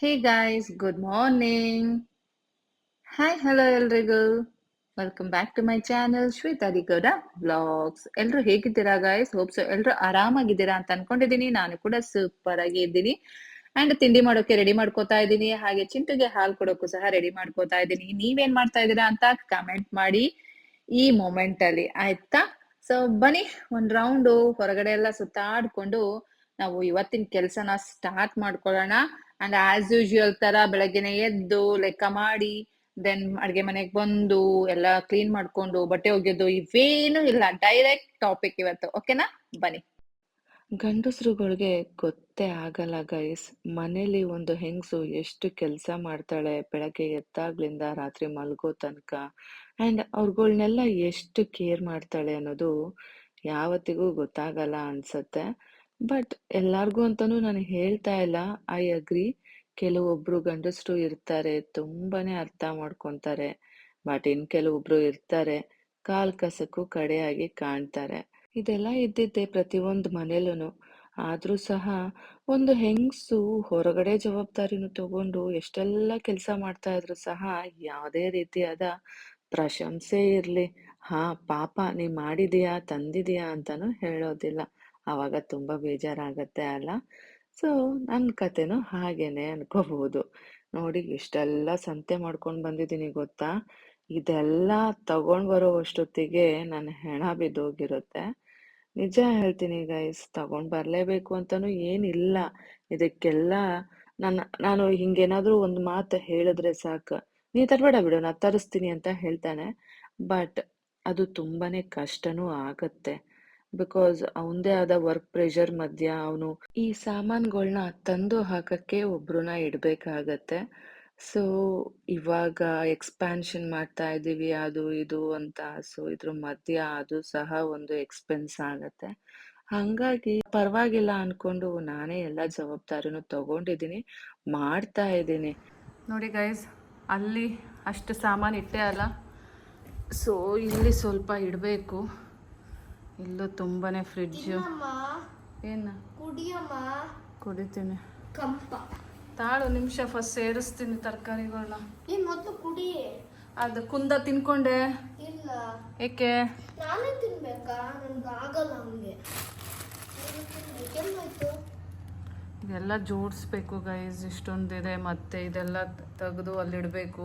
Hey guys good morning hi hello ಎಲ್ರಿಗೂ. Welcome back to my channel Shweta Digowda blogs ಎಲ್ಲರೂ ಹೇಗಿದ್ದೀರಾ guys hopes ಎಲ್ಲರೂ ಆರಾಮಾಗಿದ್ದೀರಾ ಅಂತ ಅನ್ಕೊಂಡಿದ್ದೀನಿ ನಾನು ಕೂಡ ಸೂಪರ್ ಆಗಿ ಇದ್ದೀನಿ. ಅಂಡ್ ತಿಂಡಿ ಮಾಡೋಕೆ ರೆಡಿ ಮಾಡ್ಕೋತಾ ಇದ್ದೀನಿ. ಹಾಗೆ ಚಿಂಟುಗೆ ಹಾಲು ಕೊಡೋಕ್ಕೂ ಸಹ ರೆಡಿ ಮಾಡ್ಕೋತಾ ಇದ್ದೀನಿ. ನೀವೇನ್ ಮಾಡ್ತಾ ಇದ್ದೀರಾ ಅಂತ ಕಮೆಂಟ್ ಮಾಡಿ ಈ ಮೊಮೆಂಟ್ ಅಲ್ಲಿ, ಆಯ್ತಾ? ಸೊ ಬನ್ನಿ, ಒಂದ್ ರೌಂಡು ಹೊರಗಡೆ ಎಲ್ಲ ಸುತ್ತಾಡ್ಕೊಂಡು ನಾವು ಇವತ್ತಿನ ಕೆಲ್ಸನ ಸ್ಟಾರ್ಟ್ ಮಾಡ್ಕೊಳ್ಳೋಣ. ಅಂಡ್ ಆಸ್ ಯೂಶುವಲ್ ತರ ಬೆಳಗ್ಗೆನೆ ಎದ್ದು ಲೆಕ್ಕ ಮಾಡಿ ದೆನ್ ಅಡುಗೆ ಮನೆಗೆ ಬಂದು ಎಲ್ಲ ಕ್ಲೀನ್ ಮಾಡ್ಕೊಂಡು ಬಟ್ಟೆ ಒಗೆಯೋದು ಇವೇನು ಇಲ್ಲ ಡೈರೆಕ್ಟ್ ಟಾಪಿಕ್ ಇವತ್ತು. ಓಕೆನಾ ಬನ್ನಿ. ಗಂಡಸರುಗಳಿಗೆ ಗೊತ್ತೇ ಆಗಲ್ಲ ಗೈಸ್ ಮನೇಲಿ ಒಂದು ಹೆಂಗಸು ಎಷ್ಟು ಕೆಲಸ ಮಾಡ್ತಾಳೆ ಬೆಳಗ್ಗೆ ಎದ್ದಾಗ್ಲಿಂದ ರಾತ್ರಿ ಮಲಗೋ ತನಕ. ಆ್ಯಂಡ್ ಅವ್ರುಗಳ್ನೆಲ್ಲ ಎಷ್ಟು ಕೇರ್ ಮಾಡ್ತಾಳೆ ಅನ್ನೋದು ಯಾವತ್ತಿಗೂ ಗೊತ್ತಾಗಲ್ಲ ಅನ್ಸತ್ತೆ. ಬಟ್ ಎಲ್ಲಾರ್ಗೂ ಅಂತಾನೂ ನಾನು ಹೇಳ್ತಾ ಇಲ್ಲ. ಐ ಅಗ್ರಿ ಕೆಲವೊಬ್ರು ಗಂಡಸರು ಇರ್ತಾರೆ, ತುಂಬಾನೇ ಅರ್ಥ ಮಾಡ್ಕೊಂತಾರೆ. ಬಟ್ ಇನ್ ಕೆಲವೊಬ್ರು ಇರ್ತಾರೆ, ಕಾಲ್ ಕಸಕ್ಕೂ ಕಡೆಯಾಗಿ ಕಾಣ್ತಾರೆ. ಇದೆಲ್ಲ ಇದ್ದಿದ್ದೆ ಪ್ರತಿಯೊಂದು ಮನೇಲೂ ಆದ್ರೂ ಸಹ ಒಂದು ಹೆಂಗಸು ಹೊರಗಡೆ ಜವಾಬ್ದಾರಿನೂ ತಗೊಂಡು ಎಷ್ಟೆಲ್ಲ ಕೆಲಸ ಮಾಡ್ತಾ ಇದ್ರು ಸಹ ಯಾವುದೇ ರೀತಿಯಾದ ಪ್ರಶಂಸೆ ಇರ್ಲಿ. ಹಾ, ಪಾಪ ನೀ ಮಾಡಿದೀಯಾ, ತಂದಿದೀಯಾ ಅಂತಾನು ಹೇಳೋದಿಲ್ಲ. ಆವಾಗ ತುಂಬಾ ಬೇಜಾರಾಗತ್ತೆ ಅಲ್ಲ? ಸೊ ನನ್ನ ಕತೆನೂ ಹಾಗೇನೆ ಅನ್ಕೋಬಹುದು. ನೋಡಿ, ಇಷ್ಟೆಲ್ಲ ಸಂತೆ ಮಾಡ್ಕೊಂಡು ಬಂದಿದ್ದೀನಿ ಗೊತ್ತಾ? ಇದೆಲ್ಲ ತಗೊಂಡ್ ಬರೋ ಅಷ್ಟೊತ್ತಿಗೆ ನನ್ನ ಹೆಣ ಬಿದ್ದೋಗಿರುತ್ತೆ. ನಿಜ ಹೇಳ್ತೀನಿ ಗೈಸ್ ತಗೊಂಡ್ ಬರಲೇಬೇಕು ಅಂತಾನು ಏನಿಲ್ಲ. ಇದಕ್ಕೆಲ್ಲ ನನ್ನ ನಾನು ಹಿಂಗೇನಾದರೂ ಒಂದು ಮಾತು ಹೇಳಿದ್ರೆ ಸಾಕು. ನೀ ತರಬೇಡ ಬಿಡು, ನಾನು ತರಿಸ್ತೀನಿ ಅಂತ ಹೇಳ್ತಾನೆ. ಬಟ್ ಅದು ತುಂಬಾನೇ ಕಷ್ಟನೂ ಆಗತ್ತೆ. ಬಿಕಾಸ್ ಅವಂದೇ ಆದ ವರ್ಕ್ ಪ್ರೆಷರ್ ಮಧ್ಯ ಅವನು ಈ ಸಾಮಾನುಗಳನ್ನ ತಂದು ಹಾಕಕ್ಕೆ ಒಬ್ರನ್ನ ಇಡಬೇಕಾಗತ್ತೆ. ಸೊ ಇವಾಗ ಎಕ್ಸ್ಪ್ಯಾನ್ಷನ್ ಮಾಡ್ತಾ ಇದ್ದೀವಿ ಅದು ಇದು ಅಂತ. ಸೊ ಇದ್ರ ಮಧ್ಯ ಅದು ಸಹ ಒಂದು ಎಕ್ಸ್ಪೆನ್ಸ್ ಆಗತ್ತೆ. ಹಂಗಾಗಿ ಪರವಾಗಿಲ್ಲ ಅನ್ಕೊಂಡು ನಾನೇ ಎಲ್ಲ ಜವಾಬ್ದಾರಿನೂ ತಗೊಂಡಿದ್ದೀನಿ, ಮಾಡ್ತಾ ಇದ್ದೀನಿ. ನೋಡಿ ಗೈಸ್ ಅಲ್ಲಿ ಅಷ್ಟು ಸಾಮಾನು ಇಟ್ಟೆ ಅಲ್ಲ. ಸೊ ಇಲ್ಲಿ ಸ್ವಲ್ಪ ಇಡಬೇಕು. ಇಲ್ಲೂ ತುಂಬಾನೇ ಫ್ರಿಡ್ಜು ಏನು? ಕುಡಿಯಮ್ಮ. ಕುಡಿತೀನಿ. ಕಂಪ ತಾಳು ನಿಮಿಷ ಫಸ್ಟ್ ಸೇರಿಸ್ತೀನಿ ತರಕಾರಿಗಳನ್ನ ಮೊದಲು ಕುಡಿ. ಅದು ಕುಂದ ತಿನ್ಕೊಂಡೆ. ಇಲ್ಲ. ಏಕೆ? ನಾನೇ ತಿನ್ಬೇಕಾ? ನನ್ಗೆ ಆಗಲ್ಲ ಹಂಗೆ. ಇದೆಲ್ಲ ಜೋಡಿಸ್ಬೇಕು ಗೈಸ್ ಇಷ್ಟೊಂದಿದೆ ಮತ್ತೆ ಇದೆಲ್ಲ ತೆಗೆದು ಅಲ್ಲಿಡಬೇಕು.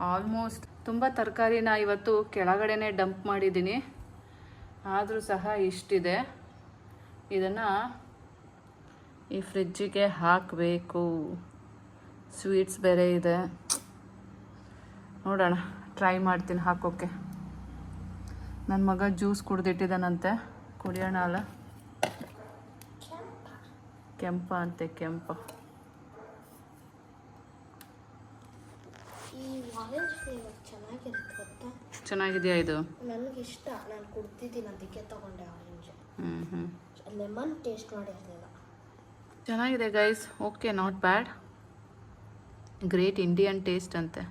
ಆಲ್ಮೋಸ್ಟ್ ತುಂಬ ತರಕಾರಿನ ಇವತ್ತು ಕೆಳಗಡೆನೆ ಡಂಪ್ ಮಾಡಿದ್ದೀನಿ. ಆದರೂ ಸಹ ಇಷ್ಟಿದೆ. ಇದನ್ನು ಈ ಫ್ರಿಜ್ಜಿಗೆ ಹಾಕಬೇಕು. ಸ್ವೀಟ್ಸ್ ಬೇರೆ ಇದೆ. ನೋಡೋಣ, ಟ್ರೈ ಮಾಡ್ತೀನಿ ಹಾಕೋಕ್ಕೆ ನನ್ನ ಮಗ ಜ್ಯೂಸ್ ಕುಡ್ದಿಟ್ಟಿದ್ದಾನಂತೆ ಕುಡಿಯೋಣ ಅಲ್ಲ? ಕೆಂಪ ಅಂತೆ, ಕೆಂಪ. ಚೆನ್ನಾಗಿರುತ್ತೆ. ಚೆನ್ನಾಗಿದೆಯಾ ಇದು? ನನಗೆ ಇಷ್ಟ ನಾನು ಕುಡ್ತಿದ್ದೀನಿ ಅದಕ್ಕೆ ತಗೊಂಡೆ ಆರೆಂಜ್ ಹ್ಞೂ ಹ್ಞೂ ಲೆಮನ್ ಟೇಸ್ಟ್ ಮಾಡಿರಲಿಲ್ಲ ಚೆನ್ನಾಗಿದೆ guys okay not bad great Indian taste ಅಂತೆ.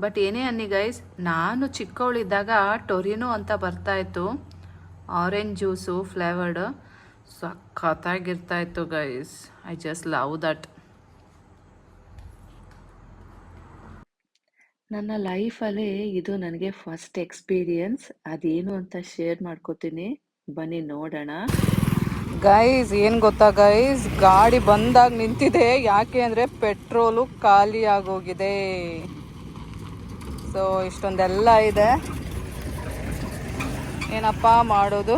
ಬಟ್ ಏನೇ ಅನ್ನಿ ಗೈಸ್ ನಾನು ಚಿಕ್ಕವಳಿದ್ದಾಗ ಟೊರಿನೋ ಅಂತ ಬರ್ತಾಯಿತ್ತು orange juice flavoured ಸಖತ್ತಾಗಿರ್ತಾಯಿತ್ತು guys I just love that ನನ್ನ ಲೈಫಲ್ಲಿ ಇದು ನನಗೆ ಫಸ್ಟ್ ಎಕ್ಸ್ಪೀರಿಯನ್ಸ್ ಅದೇನು ಅಂತ ಶೇರ್ ಮಾಡ್ಕೋತೀನಿ. ಬನ್ನಿ ನೋಡೋಣ. ಗೈಸ್ ಏನು ಗೊತ್ತಾ ಗೈಸ್ ಗಾಡಿ ಬಂದಾಗ ನಿಂತಿದೆ. ಯಾಕೆ ಅಂದರೆ ಪೆಟ್ರೋಲು ಖಾಲಿ ಆಗೋಗಿದೆ. ಸೊ ಇಷ್ಟೊಂದೆಲ್ಲ ಇದೆ. ಏನಪ್ಪ ಮಾಡೋದು?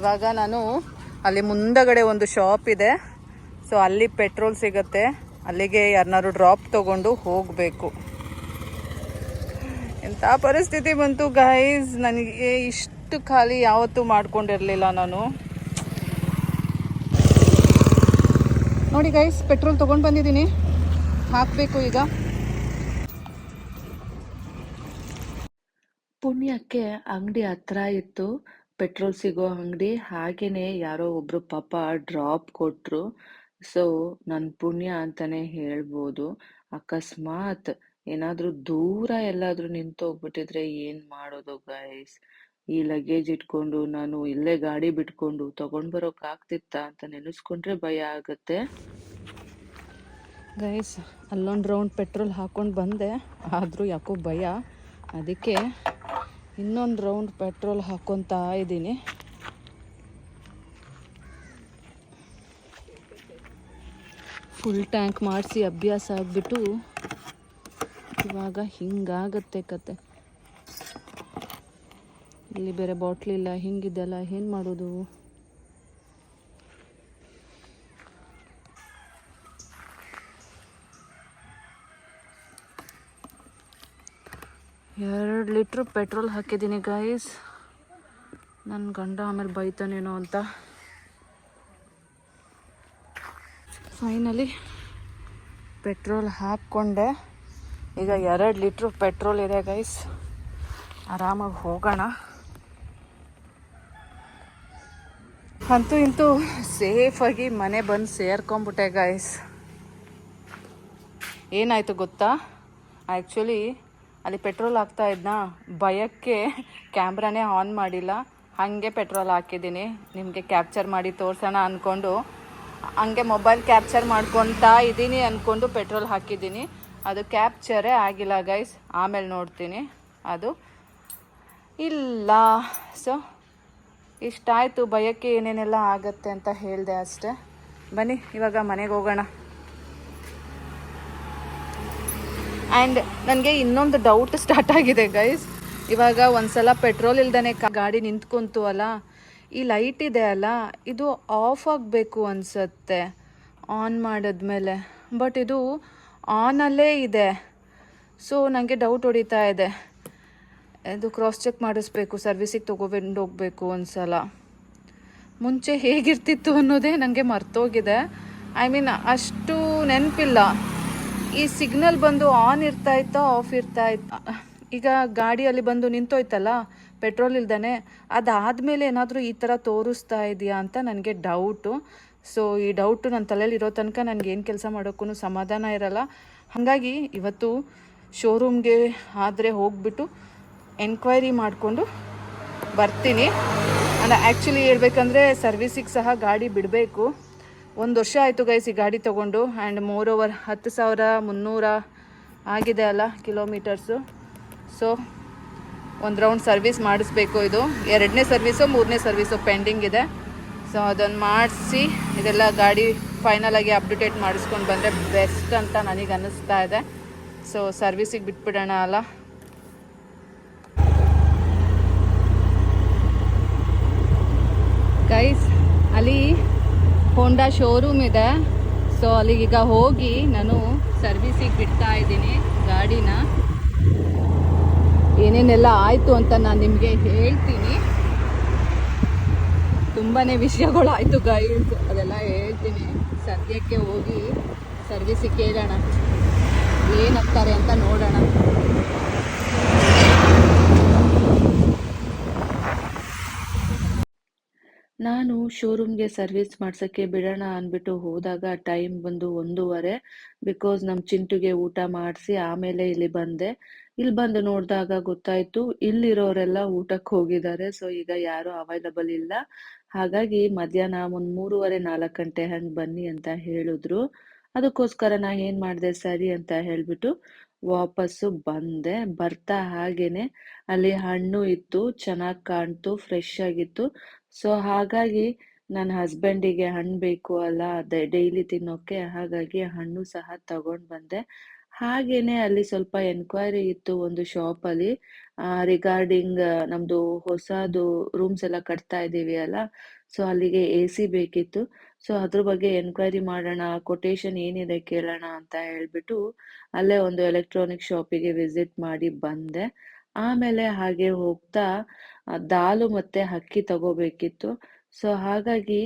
ಇವಾಗ ನಾನು ಅಲ್ಲಿ ಮುಂದಗಡೆ ಒಂದು ಶಾಪ್ ಇದೆ. ಸೊ ಅಲ್ಲಿ ಪೆಟ್ರೋಲ್ ಸಿಗುತ್ತೆ. ಅಲ್ಲಿಗೆ ಯಾರನ್ನಾರು ಡ್ರಾಪ್ ತಗೊಂಡು ಹೋಗಬೇಕು. ಎಂಥ ಪರಿಸ್ಥಿತಿ ಬಂತು ಗೈಸ್ ನನಗೆ ಇಷ್ಟು ಖಾಲಿ ಯಾವತ್ತೂ ಮಾಡ್ಕೊಂಡಿರಲಿಲ್ಲ ನಾನು. ನೋಡಿ ಗೈಸ್ ಪೆಟ್ರೋಲ್ ತೊಗೊಂಡು ಬಂದಿದ್ದೀನಿ. ಹಾಕಬೇಕು ಈಗ. ಪುಣ್ಯಕ್ಕೆ ಅಂಗಡಿ ಹತ್ರ ಇತ್ತು. ಪೆಟ್ರೋಲ್ ಸಿಗೋ ಅಂಗಡಿ. ಹಾಗೇನೆ ಯಾರೋ ಒಬ್ರು ಪಾಪ ಡ್ರಾಪ್ ಕೊಟ್ರು. ಸೊ ನನ್ನ ಪುಣ್ಯ ಅಂತಾನೆ ಹೇಳ್ಬೋದು. ಅಕಸ್ಮಾತ್ ಏನಾದ್ರೂ ದೂರ ಎಲ್ಲಾದರೂ ನಿಂತೋಗ್ಬಿಟ್ಟಿದ್ರೆ ಏನು ಮಾಡೋದು ಗೈಸ್ ಈ ಲಗೇಜ್ ಇಟ್ಕೊಂಡು ನಾನು ಇಲ್ಲೇ ಗಾಡಿ ಬಿಟ್ಕೊಂಡು ತಗೊಂಡ್ ಬರೋಕ್ ಆಗ್ತಿತ್ತಾ ಅಂತ ನೆನೆಸ್ಕೊಂಡ್ರೆ ಭಯ ಆಗುತ್ತೆ. ಗೈಸ್ ಅಲ್ಲೊಂದು ರೌಂಡ್ ಪೆಟ್ರೋಲ್ ಹಾಕ್ಕೊಂಡು ಬಂದೆ. ಆದರೂ ಯಾಕೋ ಭಯ. ಅದಕ್ಕೆ ಇನ್ನೊಂದು ರೌಂಡ್ ಪೆಟ್ರೋಲ್ ಹಾಕ್ಕೊತಾ ಇದ್ದೀನಿ. ಫುಲ್ ಟ್ಯಾಂಕ್ ಮಾಡಿಸಿ ಅಭ್ಯಾಸ ಆಗಿಬಿಟ್ಟು ಇವಾಗ ಹಿಂಗಾಗತ್ತೆ ಕತೆ. ಇಲ್ಲಿ ಬೇರೆ ಬಾಟ್ಲಿಲ್ಲ ಹಿಂಗಿದೆಲ್ಲ ಏನು ಮಾಡೋದು? ಎರಡು ಲೀಟ್ರ್ ಪೆಟ್ರೋಲ್ ಹಾಕಿದ್ದೀನಿ ಗೈಸ್ ನನ್ನ ಗಂಡ ಆಮೇಲೆ ಬೈತಾನೇನೋ ಅಂತ. ಫೈನಲಿ ಪೆಟ್ರೋಲ್ ಹಾಕ್ಕೊಂಡೆ. ಈಗ ಎರಡು ಲೀಟ್ರ್ ಪೆಟ್ರೋಲ್ ಇದೆ ಗೈಸ್ ಆರಾಮಾಗಿ ಹೋಗೋಣ. ಅಂತೂ ಇಂತೂ ಸೇಫಾಗಿ ಮನೆ ಬಂದು ಸೇರ್ಕೊಂಬಿಟ್ಟೆ ಗೈಸ್ ಏನಾಯಿತು ಗೊತ್ತಾ? ಆ್ಯಕ್ಚುಲಿ ಅಲ್ಲಿ ಪೆಟ್ರೋಲ್ ಹಾಕ್ತಾ ಇದ್ನ? ಭಯಕ್ಕೆ ಕ್ಯಾಮ್ರಾನೇ ಆನ್ ಮಾಡಿಲ್ಲ. ಹಾಗೆ ಪೆಟ್ರೋಲ್ ಹಾಕಿದ್ದೀನಿ. ನಿಮಗೆ ಕ್ಯಾಪ್ಚರ್ ಮಾಡಿ ತೋರಿಸೋಣ ಅಂದ್ಕೊಂಡು ಹಂಗೆ ಮೊಬೈಲ್ ಕ್ಯಾಪ್ಚರ್ ಮಾಡ್ಕೊತಾ ಇದ್ದೀನಿ ಅಂದ್ಕೊಂಡು ಪೆಟ್ರೋಲ್ ಹಾಕಿದ್ದೀನಿ. ಅದು ಕ್ಯಾಪ್ಚರೇ ಆಗಿಲ್ಲ ಗೈಸ್ ಆಮೇಲೆ ನೋಡ್ತೀನಿ. ಅದು ಇಲ್ಲ. ಸೊ ಇಷ್ಟಾಯಿತು. ಭಯಕ್ಕೆ ಏನೇನೆಲ್ಲ ಆಗತ್ತೆ ಅಂತ ಹೇಳಿದೆ ಅಷ್ಟೆ. ಬನ್ನಿ, ಇವಾಗ ಮನೆಗೆ ಹೋಗೋಣ. ಆ್ಯಂಡ್ ನನಗೆ ಇನ್ನೊಂದು ಡೌಟ್ ಸ್ಟಾರ್ಟ್ ಆಗಿದೆ ಗೈಸ್ ಇವಾಗ ಒಂದ್ಸಲ ಪೆಟ್ರೋಲ್ ಇಲ್ದೇ ಗಾಡಿ ನಿಂತ್ಕೊಂತು ಅಲ್ಲ. ಈ ಲೈಟ್ ಇದೆ ಅಲ್ಲ. ಇದು ಆಫ್ ಆಗಬೇಕು ಅನಿಸುತ್ತೆ ಆನ್ ಮಾಡಿದ್ಮೇಲೆ. ಬಟ್ ಇದು ಆನಲ್ಲೇ ಇದೆ. ಸೊ ನನಗೆ ಡೌಟ್ ಹೊಡಿತಾ ಇದೆ. ಇದು ಕ್ರಾಸ್ ಚೆಕ್ ಮಾಡಿಸ್ಬೇಕು ಸರ್ವಿಸಿಗೆ ತೊಗೊಬಂದು ಹೋಗಬೇಕು ಒಂದ್ಸಲ. ಮುಂಚೆ ಹೇಗಿರ್ತಿತ್ತು ಅನ್ನೋದೇ ನನಗೆ ಮರ್ತೋಗಿದೆ. ಐ ಮೀನ್ ಅಷ್ಟು ನೆನಪಿಲ್ಲ. ಈ ಸಿಗ್ನಲ್ ಬಂದು ಆನ್ ಇರ್ತಾ ಇತ್ತಾ ಆಫ್ ಇರ್ತಾ ಇತ್ತ. ಈಗ ಗಾಡಿಯಲ್ಲಿ ಬಂದು ನಿಂತೋಯ್ತಲ್ಲ ಪೆಟ್ರೋಲ್ ಇಲ್ದೇ ಅದಾದಮೇಲೆ ಏನಾದರೂ ಈ ಥರ ತೋರಿಸ್ತಾ ಇದೆಯಾ ಅಂತ ನನಗೆ ಡೌಟು ಸೊ ಈ ಡೌಟು ನನ್ನ ತಲೆಯಲ್ಲಿ ಇರೋ ತನಕ ನನಗೆ ಏನು ಕೆಲಸ ಮಾಡೋಕ್ಕೂ ಸಮಾಧಾನ ಇರಲ್ಲ. ಹಾಗಾಗಿ ಇವತ್ತು ಶೋರೂಮ್ಗೆ ಆದರೆ ಹೋಗ್ಬಿಟ್ಟು ಎನ್ಕ್ವೈರಿ ಮಾಡಿಕೊಂಡು ಬರ್ತೀನಿ. ಅಂದರೆ ಆ್ಯಕ್ಚುಲಿ ಹೇಳ್ಬೇಕಂದ್ರೆ ಸರ್ವಿಸಿಗೆ ಸಹ ಗಾಡಿ ಬಿಡಬೇಕು. ಒಂದು ವರ್ಷ ಆಯಿತು ಗೈಸ್ ಈ ಗಾಡಿ ತೊಗೊಂಡು. ಆ್ಯಂಡ್ ಮೋರ್ ಓವರ್ ಹತ್ತು ಸಾವಿರ, ಮುನ್ನೂರ ಆಗಿದೆ ಅಲ್ಲ ಕಿಲೋಮೀಟರ್ಸು ಸೊ ಒಂದು ರೌಂಡ್ ಸರ್ವಿಸ್ ಮಾಡಿಸ್ಬೇಕು ಇದು. ಎರಡನೇ ಸರ್ವಿಸು ಮೂರನೇ ಸರ್ವಿಸು ಪೆಂಡಿಂಗ್ ಇದೆ. ಸೊ ಅದನ್ನು ಮಾಡಿಸಿ ಇದೆಲ್ಲ ಗಾಡಿ ಫೈನಲ್ ಆಗಿ ಅಪ್ಡೇಟ್ ಮಾಡಿಸ್ಕೊಂಡು ಬಂದರೆ ಬೆಸ್ಟ್ ಅಂತ ನನಗೆ ಅನ್ನಿಸ್ತಾ ಇದೆ. ಸೊ ಸರ್ವಿಸಿಗೆ ಬಿಟ್ಬಿಡೋಣ ಅಲ್ಲ. ಗೈಸ್ ಅಲ್ಲಿ ಹೋಂಡಾ ಶೋರೂಮ್ ಇದೆ. ಸೊ ಅಲ್ಲಿಗೀಗ ಹೋಗಿ ನಾನು ಸರ್ವಿಸಿಗೆ ಬಿಡ್ತಾ ಇದ್ದೀನಿ ಗಾಡಿನ. ಏನೇನೆಲ್ಲ ಆಯಿತು ಅಂತ ನಾನು ನಿಮಗೆ ಹೇಳ್ತೀನಿ. ತುಂಬಾ ವಿಷಯಗಳು ಗೈಡ್ಸ್ ಅದೆಲ್ಲ ಹೇಳ್ತೀನಿ. ಸದ್ಯಕ್ಕೆ ಹೋಗಿ ಸರ್ವಿಸಿಗೆ ಕೇಳೋಣ. ಏನಾಗ್ತಾರೆ ಅಂತ ನೋಡೋಣ. ನಾನು ಶೋರೂಮ್ಗೆ ಸರ್ವಿಸ್ ಮಾಡ್ಸೋಕ್ಕೆ ಬಿಡೋಣ ಅಂದ್ಬಿಟ್ಟು ಹೋದಾಗ ಟೈಮ್ ಬಂದು ಒಂದೂವರೆ ಬಿಕಾಸ್ ನಮ್ಮ ಚಿಂಟುಗೆ ಊಟ ಮಾಡಿಸಿ ಆಮೇಲೆ ಇಲ್ಲಿ ಬಂದೆ. ಇಲ್ಲಿ ಬಂದು ನೋಡಿದಾಗ ಗೊತ್ತಾಯಿತು, ಇಲ್ಲಿರೋರೆಲ್ಲ ಊಟಕ್ಕೆ ಹೋಗಿದ್ದಾರೆ. ಸೊ ಈಗ ಯಾರು ಅವೈಲಬಲ್ ಇಲ್ಲ. ಹಾಗಾಗಿ ಮಧ್ಯಾಹ್ನ ಒಂದು ಮೂರುವರೆ ನಾಲ್ಕು ಗಂಟೆ ಹಂಗೆ ಬನ್ನಿ ಅಂತ ಹೇಳಿದ್ರು. ಅದಕ್ಕೋಸ್ಕರ ನಾ ಏನು ಮಾಡಿದೆ ಸರಿ ಅಂತ ಹೇಳ್ಬಿಟ್ಟು ವಾಪಸ್ಸು ಬಂದೆ. ಬರ್ತಾ ಹಾಗೇನೆ ಅಲ್ಲಿ ಹಣ್ಣು ಇತ್ತು, ಚೆನ್ನಾಗಿ ಕಾಣ್ತು ಫ್ರೆಶ್ ಆಗಿತ್ತು. ಸೊ ಹಾಗಾಗಿ ನನ್ನ ಹಸ್ಬೆಂಡಿಗೆ ಹಣ್ಣು ಬೇಕು ಅಲ್ಲ ಅದೇ ಡೈಲಿ ತಿನ್ನೋಕೆ, ಹಾಗಾಗಿ ಹಣ್ಣು ಸಹ ತಗೊಂಡ್ ಬಂದೆ. ಹಾಗೇನೆ ಅಲ್ಲಿ ಸ್ವಲ್ಪ ಎನ್ಕ್ವೈರಿ ಇತ್ತು ಒಂದು ಶಾಪಲ್ಲಿ ರಿಗಾರ್ಡಿಂಗ್ ನಮ್ದು ಹೊಸದು ರೂಮ್ಸ್ ಎಲ್ಲ ಕಟ್ತಾ ಇದೀವಿ ಅಲ್ಲ? ಸೊ ಅಲ್ಲಿಗೆ ಎ ಸಿ ಬೇಕಿತ್ತು. ಸೊ ಅದ್ರ ಬಗ್ಗೆ ಎನ್ಕ್ವೈರಿ ಮಾಡೋಣ ಕೊಟೇಶನ್ ಏನಿದೆ ಕೇಳೋಣ ಅಂತ ಹೇಳ್ಬಿಟ್ಟು ಅಲ್ಲೇ ಒಂದು ಎಲೆಕ್ಟ್ರಾನಿಕ್ ಶಾಪಿಗೆ ವಿಸಿಟ್ ಮಾಡಿ ಬಂದೆ. ಆಮೇಲೆ ಹಾಗೆ ಹೋಗ್ತಾ ದಾಲು ಮತ್ತೆ ಅಕ್ಕಿ ತಗೋಬೇಕಿತ್ತು. ಸೊ ಹಾಗಾಗಿ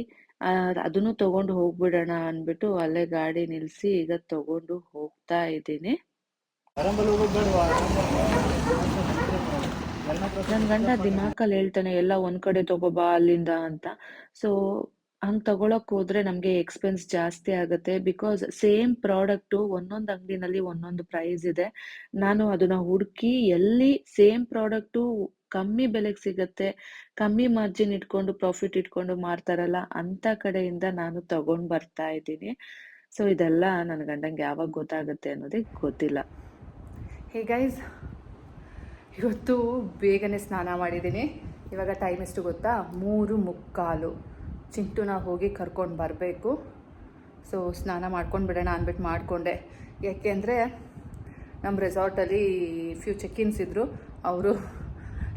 ಅದನ್ನು ತಗೊಂಡು ಹೋಗ್ಬಿಡೋಣ ಅನ್ಬಿಟ್ಟು ಅಲ್ಲೇ ಗಾಡಿ ನಿಲ್ಸಿ ಈಗ ತಗೊಂಡು ಹೋಗ್ತಾ ಇದ್ದೀನಿ. ನನ್ ಗಂಡ ದಿನಾಕಲ್ ಹೇಳ್ತಾನೆ, ಎಲ್ಲ ಒಂದ್ ಕಡೆ ತಗೋಬಾ ಅಲ್ಲಿಂದ ಅಂತ. ಸೊ ಹಂಗ್ ತಗೊಳಕ್ ಹೋದ್ರೆ ನಮ್ಗೆ ಎಕ್ಸ್ಪೆನ್ಸ್ ಜಾಸ್ತಿ ಆಗುತ್ತೆ ಬಿಕಾಸ್ ಸೇಮ್ ಪ್ರಾಡಕ್ಟ್ ಒಂದೊಂದ್ ಅಂಗಡಿನಲ್ಲಿ ಒಂದೊಂದು ಪ್ರೈಸ್ ಇದೆ. ನಾನು ಅದನ್ನ ಹುಡುಕಿ ಎಲ್ಲಿ ಸೇಮ್ ಪ್ರಾಡಕ್ಟ್ ಕಮ್ಮಿ ಬೆಲೆಗೆ ಸಿಗತ್ತೆ, ಕಮ್ಮಿ ಮಾರ್ಜಿನ್ ಇಟ್ಕೊಂಡು ಪ್ರಾಫಿಟ್ ಇಟ್ಕೊಂಡು ಮಾರ್ತಾರಲ್ಲ ಅಂತ ಕಡೆಯಿಂದ ನಾನು ತಗೊಂಡ್ ಬರ್ತಾ ಇದ್ದೀನಿ. ಸೊ ಇದೆಲ್ಲ ನನ್ ಗಂಡಂಗೆ ಯಾವಾಗ ಗೊತ್ತಾಗುತ್ತೆ ಅನ್ನೋದೇ ಗೊತ್ತಿಲ್ಲ. ಹೇ ಗೈಸ್ ಇವತ್ತು ಬೇಗನೆ ಸ್ನಾನ ಮಾಡಿದ್ದೀನಿ. ಇವಾಗ ಟೈಮ್ ಎಷ್ಟು ಗೊತ್ತಾ? ಮೂರು ಮುಕ್ಕಾಲು. ಚಿಂಟುನ ಹೋಗಿ ಕರ್ಕೊಂಡು ಬರಬೇಕು. ಸೊ ಸ್ನಾನ ಮಾಡ್ಕೊಂಡು ಬಿಡೋಣ ಅಂದ್ಬಿಟ್ಟು ಮಾಡಿಕೊಂಡೆ. ಯಾಕೆಂದರೆ ನಮ್ಮ ರೆಸಾರ್ಟಲ್ಲಿ ಫ್ಯೂ ಚೆಕ್ಕಿನ್ಸ್ ಇದ್ದರು ಅವರು,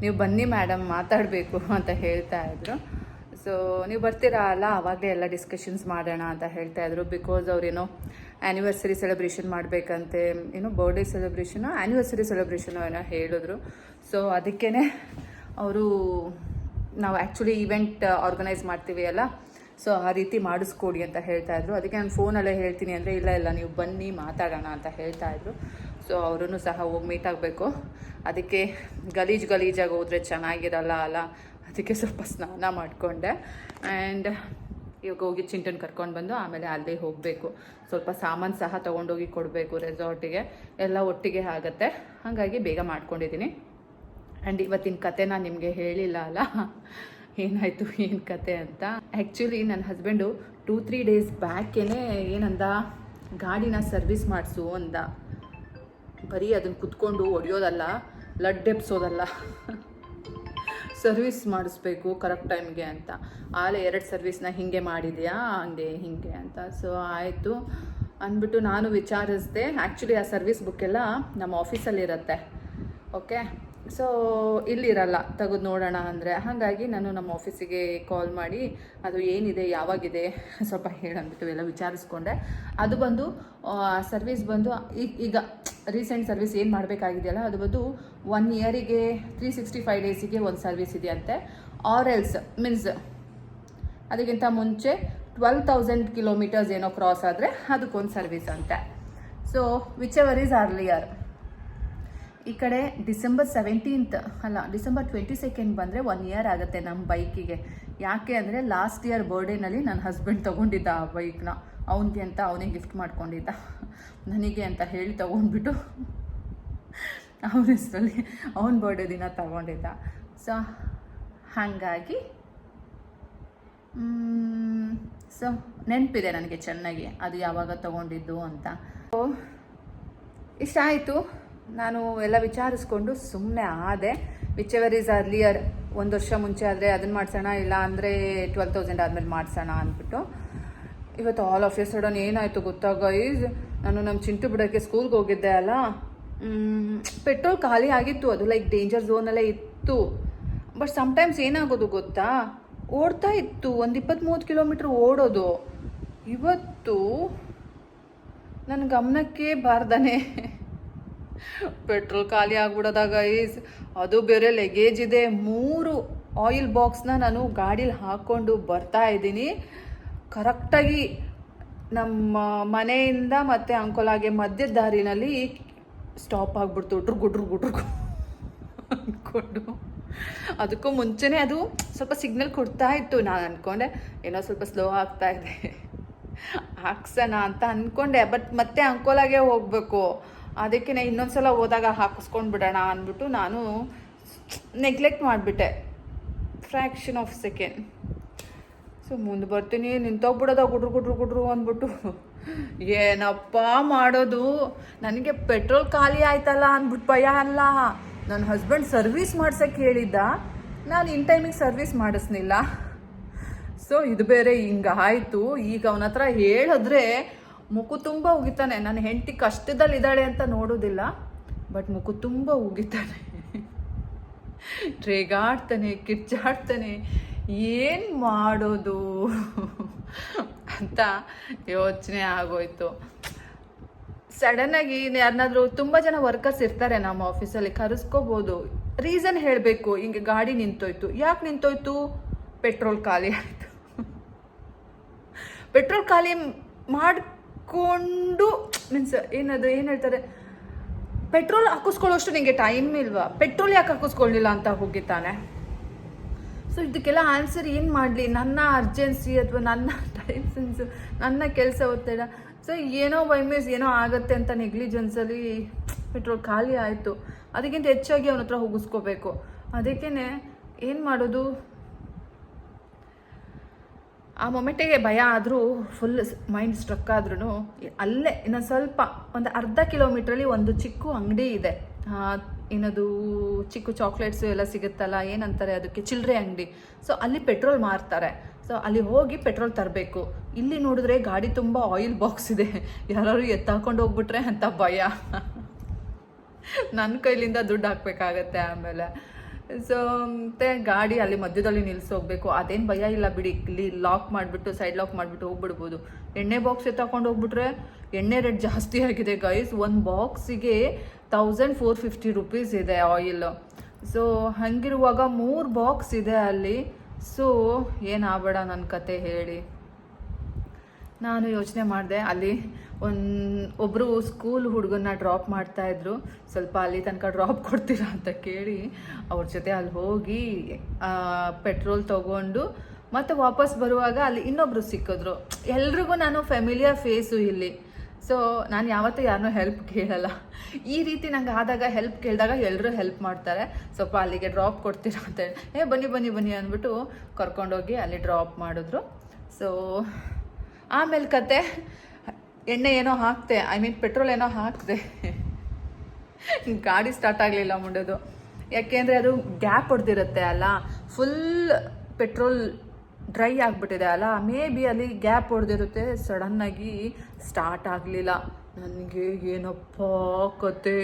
ನೀವು ಬನ್ನಿ ಮೇಡಮ್ ಮಾತಾಡಬೇಕು ಅಂತ ಹೇಳ್ತಾ ಇದ್ರು. ಸೊ ನೀವು ಬರ್ತೀರಾ ಅಲ್ಲ? ಆವಾಗಲೇ ಎಲ್ಲ ಡಿಸ್ಕಷನ್ಸ್ ಮಾಡೋಣ ಅಂತ ಹೇಳ್ತಾ ಇದ್ರು. ಬಿಕಾಸ್ ಅವ್ರೇನೋ ಆ್ಯನಿವರ್ಸರಿ ಸೆಲೆಬ್ರೇಷನ್ ಮಾಡಬೇಕಂತೆ, ಏನು ಬರ್ಡೇ ಸೆಲೆಬ್ರೇಷನು ಆ್ಯನಿವರ್ಸರಿ ಸೆಲೆಬ್ರೇಷನು ಏನೋ ಹೇಳಿದ್ರು. ಸೊ ಅದಕ್ಕೇ ಅವರು ನಾವು ಆ್ಯಕ್ಚುಲಿ ಈವೆಂಟ್ ಆರ್ಗನೈಸ್ ಮಾಡ್ತೀವಿ ಅಲ್ಲ? ಸೊ ಆ ರೀತಿ ಮಾಡಿಸ್ಕೊಡಿ ಅಂತ ಹೇಳ್ತಾ ಇದ್ರು. ಅದಕ್ಕೆ ನಾನು ಫೋನಲ್ಲೇ ಹೇಳ್ತೀನಿ ಅಂದರೆ, ಇಲ್ಲ ಇಲ್ಲ, ನೀವು ಬನ್ನಿ, ಮಾತಾಡೋಣ ಅಂತ ಹೇಳ್ತಾ ಇದ್ರು. ಸೊ ಅವರೂ ಸಹ ಹೋಗಿ ಮೀಟ್ ಆಗಬೇಕು. ಅದಕ್ಕೆ ಗಲೀಜು ಗಲೀಜಾಗಿ ಹೋದರೆ ಚೆನ್ನಾಗಿರಲ್ಲ ಅಲ್ಲ? ಅದಕ್ಕೆ ಸ್ವಲ್ಪ ಸ್ನಾನ ಮಾಡಿಕೊಂಡೆ. ಆ್ಯಂಡ್ ಇವಾಗ ಹೋಗಿ ಚಿಂಟನ್ ಕರ್ಕೊಂಡು ಬಂದು ಆಮೇಲೆ ಅಲ್ಲಿ ಹೋಗಬೇಕು. ಸ್ವಲ್ಪ ಸಾಮಾನು ಸಹ ತೊಗೊಂಡೋಗಿ ಕೊಡಬೇಕು ರೆಸಾರ್ಟಿಗೆ. ಎಲ್ಲ ಒಟ್ಟಿಗೆ ಆಗುತ್ತೆ. ಹಾಗಾಗಿ ಬೇಗ ಮಾಡ್ಕೊಂಡಿದ್ದೀನಿ. ಆ್ಯಂಡ್ ಇವತ್ತಿನ ಕತೆ ನಾನು ನಿಮಗೆ ಹೇಳಿಲ್ಲ ಅಲ್ಲ? ಏನಾಯಿತು, ಏನು ಕತೆ ಅಂತ? ಆ್ಯಕ್ಚುಲಿ ನನ್ನ ಹಸ್ಬೆಂಡು ಟೂ ತ್ರೀ ಡೇಸ್ ಬ್ಯಾಕೇ ಏನಂದ? ಗಾಡಿನ ಸರ್ವಿಸ್ ಮಾಡಿಸು ಅಂದ. ಬರೀ ಅದನ್ನು ಕುತ್ಕೊಂಡು ಹೊಡೆಯೋದಲ್ಲ, ಲಡ್ ಎಬ್ಸೋದಲ್ಲ. ಸರ್ವಿಸ್ ಮಾಡಿಸ್ಬೇಕು ಕರೆಕ್ಟ್ ಟೈಮ್ಗೆ ಅಂತ. ಆಲೆ ಎರಡು ಸರ್ವಿಸ್ನ ಹಿಂಗೆ ಮಾಡಿದೆಯಾ, ಹಂಗೆ ಹಿಂಗೆ ಅಂತ. ಸೊ ಆಯಿತು. ಅಂದ್ಬಿಟ್ಟು ನಾನು ವಿಚಾರಿಸಿದೆ. ಆ್ಯಕ್ಚುಲಿ ಆ ಸರ್ವಿಸ್ ಬುಕ್ಕೆಲ್ಲ ನಮ್ಮ ಆಫೀಸಲ್ಲಿರುತ್ತೆ ಓಕೆ ಸೊ ಇಲ್ಲಿರಲ್ಲ, ತೆಗೆದು ನೋಡೋಣ ಅಂದರೆ. ಹಾಗಾಗಿ ನಾನು ನಮ್ಮ ಆಫೀಸಿಗೆ ಕಾಲ್ ಮಾಡಿ, ಅದು ಏನಿದೆ, ಯಾವಾಗಿದೆ, ಸ್ವಲ್ಪ ಹೇಳಂದ್ಬಿಟ್ಟು ಎಲ್ಲ ವಿಚಾರಿಸ್ಕೊಂಡೆ. ಅದು ಬಂದು ಸರ್ವಿಸ್ ಬಂದು, ಈಗ ರೀಸೆಂಟ್ ಸರ್ವಿಸ್ ಏನು ಮಾಡಬೇಕಾಗಿದೆಯಲ್ಲ, ಅದು ಬಂದು ಒನ್ ಇಯರಿಗೆ ತ್ರೀ ಸಿಕ್ಸ್ಟಿ ಫೈವ್ ಡೇಸಿಗೆ ಒಂದು ಸರ್ವಿಸ್ ಇದೆಯಂತೆ. ಆರ್ ಎಲ್ಸ್ ಮೀನ್ಸ್ ಅದಕ್ಕಿಂತ ಮುಂಚೆ ಟ್ವೆಲ್ ತೌಸಂಡ್ ಕಿಲೋಮೀಟರ್ಸ್ ಏನೋ ಕ್ರಾಸ್ ಆದರೆ ಅದಕ್ಕೊಂದು ಸರ್ವಿಸ್ ಅಂತೆ. So whichever is earlier ಈ ಕಡೆ ಡಿಸೆಂಬರ್ ಸೆವೆಂಟೀನ್ತ್ ಅಲ್ಲ, ಡಿಸೆಂಬರ್ ಟ್ವೆಂಟಿ ಸೆಕೆಂಡ್ ಬಂದರೆ ಒನ್ ಇಯರ್ ಆಗುತ್ತೆ ನಮ್ಮ ಬೈಕಿಗೆ. ಯಾಕೆ ಅಂದರೆ ಲಾಸ್ಟ್ ಇಯರ್ ಬರ್ಡೇನಲ್ಲಿ ನನ್ನ ಹಸ್ಬೆಂಡ್ ತೊಗೊಂಡಿದ್ದ ಆ ಬೈಕ್ನ. ಅವನಿಗೆ ಅಂತ ಅವನೇ ಗಿಫ್ಟ್ ಮಾಡ್ಕೊಂಡಿದ್ದ. ನನಗೆ ಅಂತ ಹೇಳಿ ತೊಗೊಂಡ್ಬಿಟ್ಟು ಅವನ ಹೆಸರಲ್ಲಿ ಅವನ ಬರ್ಡೇ ದಿನ ತಗೊಂಡಿದ್ದ. ಸೊ ಹಾಗಾಗಿ ಸೊ ನೆನಪಿದೆ ನನಗೆ ಚೆನ್ನಾಗಿ. ಅದು ಯಾವಾಗ ತಗೊಂಡಿದ್ದು ಅಂತ. ಇಷ್ಟ ಆಯಿತು ನಾನು ಎಲ್ಲ ವಿಚಾರಿಸ್ಕೊಂಡು ಸುಮ್ಮನೆ ಆದೆ. ವಿಚ್ ಎವರ್ ಈಸ್ ಅರ್ಲಿಯರ್ ಒಂದು ವರ್ಷ ಮುಂಚೆ ಆದರೆ ಅದನ್ನು ಮಾಡಿಸೋಣ, ಇಲ್ಲ ಅಂದರೆ ಟ್ವೆಲ್ ತೌಸಂಡ್ ಆದಮೇಲೆ ಮಾಡಿಸೋಣ ಅಂದ್ಬಿಟ್ಟು. ಇವತ್ತು ಆಲ್ ಆಫ್ ಎ ಸಡನ್ ಏನಾಯಿತು ಗೊತ್ತಾ ಈಸ್ ನಾನು ನಮ್ಮ ಚಿಂಟು ಬಿಡೋಕ್ಕೆ ಸ್ಕೂಲ್ಗೆ ಹೋಗಿದ್ದೆ ಅಲ್ಲ? ಪೆಟ್ರೋಲ್ ಖಾಲಿ ಆಗಿತ್ತು. ಅದು ಲೈಕ್ ಡೇಂಜರ್ ಝೋನಲ್ಲೇ ಇತ್ತು. ಬಟ್ ಸಮ್ಟೈಮ್ಸ್ ಏನಾಗೋದು ಗೊತ್ತಾ? ಓಡ್ತಾ ಇತ್ತು. ಒಂದು ಇಪ್ಪತ್ತ್ ಮೂವತ್ತು ಕಿಲೋಮೀಟ್ರ್ ಓಡೋದು. ಇವತ್ತು ನನ್ನ ಗಮನಕ್ಕೆ ಬಾರ್ದಾನೆ. ಪೆಟ್ರೋಲ್ ಖಾಲಿ ಆಗ್ಬಿಡೋದಾಗ ಈಸ್ ಅದು ಬೇರೆ ಲಗೇಜ್ ಇದೆ. ಮೂರು ಆಯಿಲ್ ಬಾಕ್ಸ್ನ ನಾನು ಗಾಡೀಲಿ ಹಾಕ್ಕೊಂಡು ಬರ್ತಾ ಇದ್ದೀನಿ. ಕರೆಕ್ಟಾಗಿ ನಮ್ಮ ಮನೆಯಿಂದ ಮತ್ತು ಅಂಕೋಲಾಗೆ ಮಧ್ಯದ ದಾರಿನಲ್ಲಿ ಸ್ಟಾಪ್ ಆಗಿಬಿಡ್ತು. ಗುಡ್ರು ಗುಡ್ರು ಗುಡ್ರು ಅಂದ್ಕೊಂಡು ಅದಕ್ಕೂ ಮುಂಚೆನೇ ಅದು ಸ್ವಲ್ಪ ಸಿಗ್ನಲ್ ಕೊಡ್ತಾ ಇತ್ತು. ನಾನು ಅಂದ್ಕೊಂಡೆ ಏನೋ ಸ್ವಲ್ಪ ಸ್ಲೋ ಆಗ್ತಾ ಇದೆ. ಹಾಕ್ಸೋಣ ಅಂತ ಅಂದ್ಕೊಂಡೆ ಬಟ್ ಮತ್ತೆ ಅಂಕೋಲಾಗೆ ಹೋಗಬೇಕು. ಅದಕ್ಕೆ ಇನ್ನೊಂದ್ಸಲ ಹೋದಾಗ ಹಾಕಿಸ್ಕೊಂಡು ಬಿಡೋಣ ಅಂದ್ಬಿಟ್ಟು ನಾನು ನೆಗ್ಲೆಕ್ಟ್ ಮಾಡಿಬಿಟ್ಟೆ. ಫ್ರ್ಯಾಕ್ಷನ್ ಆಫ್ ಸೆಕೆಂಡ್ ಸೊ ಮುಂದೆ ಬರ್ತೀನಿ, ನಿಂತೋಗ್ಬಿಡೋದ, ಗುಡ್ರು ಗುಡ್ರು ಗುಡ್ರು ಅಂದ್ಬಿಟ್ಟು. ಏನಪ್ಪ ಮಾಡೋದು? ನನಗೆ ಪೆಟ್ರೋಲ್ ಖಾಲಿ ಆಯ್ತಲ್ಲ ಅಂದ್ಬಿಟ್ಟು ಭಯ ಅಲ್ಲ. ನನ್ನ ಹಸ್ಬೆಂಡ್ ಸರ್ವಿಸ್ ಮಾಡ್ಸಕ್ಕೆ ಹೇಳಿದ್ದ. ನಾನು ಇನ್ ಟೈಮಿಗೆ ಸರ್ವಿಸ್ ಮಾಡಿಸ್ನಿಲ್ಲ ಸೊ ಇದು ಬೇರೆ ಹಿಂಗಾಯ್ತು ಈಗ ಅವನ ಹತ್ರ ಹೇಳಿದ್ರೆ ಮುಖು ತುಂಬ ಉಗಿತಾನೆ. ನನ್ನ ಹೆಂಡತಿ ಕಷ್ಟದಲ್ಲಿ ಇದ್ದಾಳೆ ಅಂತ ನೋಡೋದಿಲ್ಲ ಬಟ್ ಮುಖು ತುಂಬ ಉಗಿತಾನೆ. ಟ್ರೇಗಾಡ್ತಾನೆ ಕಿರ್ಚಾಡ್ತಾನೆ, ಏನು ಮಾಡೋದು ಅಂತ ಯೋಚನೆ ಆಗೋಯ್ತು. ಸಡನ್ನಾಗಿ ಯಾರನ್ನಾದ್ರೂ ತುಂಬ ಜನ ವರ್ಕರ್ಸ್ ಇರ್ತಾರೆ ನಮ್ಮ ಆಫೀಸಲ್ಲಿ ಕರೆಸ್ಕೋಬೋದು. ರೀಸನ್ ಹೇಳಬೇಕು, ಹಿಂಗೆ ಗಾಡಿ ನಿಂತೋಯ್ತು. ಯಾಕೆ ನಿಂತೋಯ್ತು? ಪೆಟ್ರೋಲ್ ಖಾಲಿ ಆಯಿತು. ಪೆಟ್ರೋಲ್ ಖಾಲಿ ಮಾಡಿಕೊಂಡು ಮೀನ್ಸ್ ಏನದು, ಏನು ಹೇಳ್ತಾರೆ, ಪೆಟ್ರೋಲ್ ಹಾಕಿಸ್ಕೊಳ್ಳೋಷ್ಟು ನಿಮಗೆ ಟೈಮ್ ಇಲ್ವಾ? ಪೆಟ್ರೋಲ್ ಯಾಕೆ ಹಾಕಿಸ್ಕೊಳ್ಳಿಲ್ಲ ಅಂತ ಹೋಗಿತಾನೆ ಸೊ ಇದಕ್ಕೆಲ್ಲ ಆನ್ಸರ್ ಏನು ಮಾಡಲಿ? ನನ್ನ ಅರ್ಜೆನ್ಸಿ ಅಥವಾ ನನ್ನ ಟೈಮ್ ಸೆನ್ಸ್ ನನ್ನ ಕೆಲಸ ಒತ್ತಡ ಸೊ ಏನೋ ಬೈ ಮೀನ್ಸ್ ಏನೋ ಆಗುತ್ತೆ ಅಂತ ನೆಗ್ಲಿಜೆನ್ಸಲ್ಲಿ ಪೆಟ್ರೋಲ್ ಖಾಲಿ ಆಯಿತು. ಅದಕ್ಕಿಂತ ಹೆಚ್ಚಾಗಿ ಅವನ ಹತ್ರ ಹೋಗಿಸ್ಕೋಬೇಕು. ಅದಕ್ಕೇ ಏನು ಮಾಡೋದು? ಆ ಮೊಮೆಂಟಿಗೆ ಭಯ ಆದರೂ ಫುಲ್ ಮೈಂಡ್ ಸ್ಟ್ರಕ್ ಆದ್ರೂ ಅಲ್ಲೇ ಇನ್ನು ಸ್ವಲ್ಪ ಒಂದು ಅರ್ಧ ಕಿಲೋಮೀಟ್ರಲ್ಲಿ ಒಂದು ಚಿಕ್ಕ ಅಂಗಡಿ ಇದೆ. ಏನದು ಚಿಕ್ಕ ಚಾಕ್ಲೇಟ್ಸು ಎಲ್ಲ ಸಿಗುತ್ತಲ್ಲ, ಏನಂತಾರೆ ಅದಕ್ಕೆ? ಚಿಲ್ಲರೆ ಅಂಗಡಿ. ಸೊ ಅಲ್ಲಿ ಪೆಟ್ರೋಲ್ ಮಾರ್ತಾರೆ. ಸೊ ಅಲ್ಲಿ ಹೋಗಿ ಪೆಟ್ರೋಲ್ ತರಬೇಕು. ಇಲ್ಲಿ ನೋಡಿದ್ರೆ ಗಾಡಿ ತುಂಬ ಆಯಿಲ್ ಬಾಕ್ಸ್ ಇದೆ. ಯಾರು ಎತ್ತಾಕೊಂಡು ಹೋಗ್ಬಿಟ್ರೆ ಅಂತ ಭಯ. ನನ್ನ ಕೈಲಿಂದ ದುಡ್ಡು ಹಾಕ್ಬೇಕಾಗತ್ತೆ ಆಮೇಲೆ. ಸೊ ಮತ್ತೆ ಗಾಡಿ ಅಲ್ಲಿ ಮಧ್ಯದಲ್ಲಿ ನಿಲ್ಸ ಹೋಗ್ಬೇಕು. ಅದೇನು ಭಯ ಇಲ್ಲ ಬಿಡಿ. ಇಲ್ಲಿ ಲಾಕ್ ಮಾಡಿಬಿಟ್ಟು ಸೈಡ್ ಲಾಕ್ ಮಾಡಿಬಿಟ್ಟು ಹೋಗ್ಬಿಡ್ಬೋದು. ಎಣ್ಣೆ ಬಾಕ್ಸ್ ತಗೊಂಡು ಹೋಗ್ಬಿಟ್ರೆ ಎಣ್ಣೆ ರೇಟ್ ಜಾಸ್ತಿ ಆಗಿದೆ ಗೈಸ್ ಒಂದು ಬಾಕ್ಸಿಗೆ ತೌಸಂಡ್ ಫೋರ್ ಫಿಫ್ಟಿ ರುಪೀಸ್ ಇದೆ ಆಯಿಲ್ ಸೊ ಹಂಗಿರುವಾಗ ಮೂರು ಬಾಕ್ಸ್ ಇದೆ ಅಲ್ಲಿ. ಸೊ ಏನಾಗಬೇಡ ನನ್ನ ಕತೆ ಹೇಳಿ. ನಾನು ಯೋಚನೆ ಮಾಡಿದೆ, ಅಲ್ಲಿ ಒಂದು ಒಬ್ಬರು ಸ್ಕೂಲ್ ಹುಡುಗನ್ನ ಡ್ರಾಪ್ ಮಾಡ್ತಾಯಿದ್ರು ಸ್ವಲ್ಪ ಅಲ್ಲಿ ತನಕ ಡ್ರಾಪ್ ಕೊಡ್ತೀರಾ ಅಂತ ಕೇಳಿ ಅವ್ರ ಜೊತೆ ಅಲ್ಲಿ ಹೋಗಿ ಪೆಟ್ರೋಲ್ ತೊಗೊಂಡು ಮತ್ತು ವಾಪಸ್ ಬರುವಾಗ ಅಲ್ಲಿ ಇನ್ನೊಬ್ಬರು ಸಿಕ್ಕಿದ್ರು. ಎಲ್ರಿಗೂ ನಾನು ಫೆಮಿಲಿಯರ್ ಫೇಸು ಇಲ್ಲಿ. ಸೊ ನಾನು ಯಾವತ್ತೂ ಯಾರನ್ನೂ ಹೆಲ್ಪ್ ಕೇಳಲ್ಲ. ಈ ರೀತಿ ನಂಗೆ ಆದಾಗ ಹೆಲ್ಪ್ ಕೇಳಿದಾಗ ಎಲ್ಲರೂ ಹೆಲ್ಪ್ ಮಾಡ್ತಾರೆ. ಸ್ವಲ್ಪ ಅಲ್ಲಿಗೆ ಡ್ರಾಪ್ ಕೊಡ್ತೀರಾ ಅಂತ ಹೇಳಿ, ಏ, ಬನ್ನಿ ಬನ್ನಿ ಬನ್ನಿ ಅಂದ್ಬಿಟ್ಟು ಕರ್ಕೊಂಡೋಗಿ ಅಲ್ಲಿ ಡ್ರಾಪ್ ಮಾಡಿದ್ರು. ಸೊ ಆಮೇಲೆ ಕತೆ, ಎಣ್ಣೆ ಏನೋ ಹಾಕ್ತೆ ಐ ಮೀನ್ ಪೆಟ್ರೋಲ್ ಏನೋ ಹಾಕಿದೆ ಗಾಡಿ ಸ್ಟಾರ್ಟ್ ಆಗಲಿಲ್ಲ ಮುಂಡೋದು. ಯಾಕೆಂದರೆ ಅದು ಗ್ಯಾಪ್ ಹೊಡೆದಿರುತ್ತೆ ಅಲ್ಲ ಫುಲ್ ಪೆಟ್ರೋಲ್ ಡ್ರೈ ಆಗಿಬಿಟ್ಟಿದೆ ಅಲ್ಲ ಮೇ ಬಿ ಅಲ್ಲಿ ಗ್ಯಾಪ್ ಹೊಡೆದಿರುತ್ತೆ ಸಡನ್ನಾಗಿ ಸ್ಟಾರ್ಟ್ ಆಗಲಿಲ್ಲ. ನನಗೆ ಏನಪ್ಪ ಕತೆ.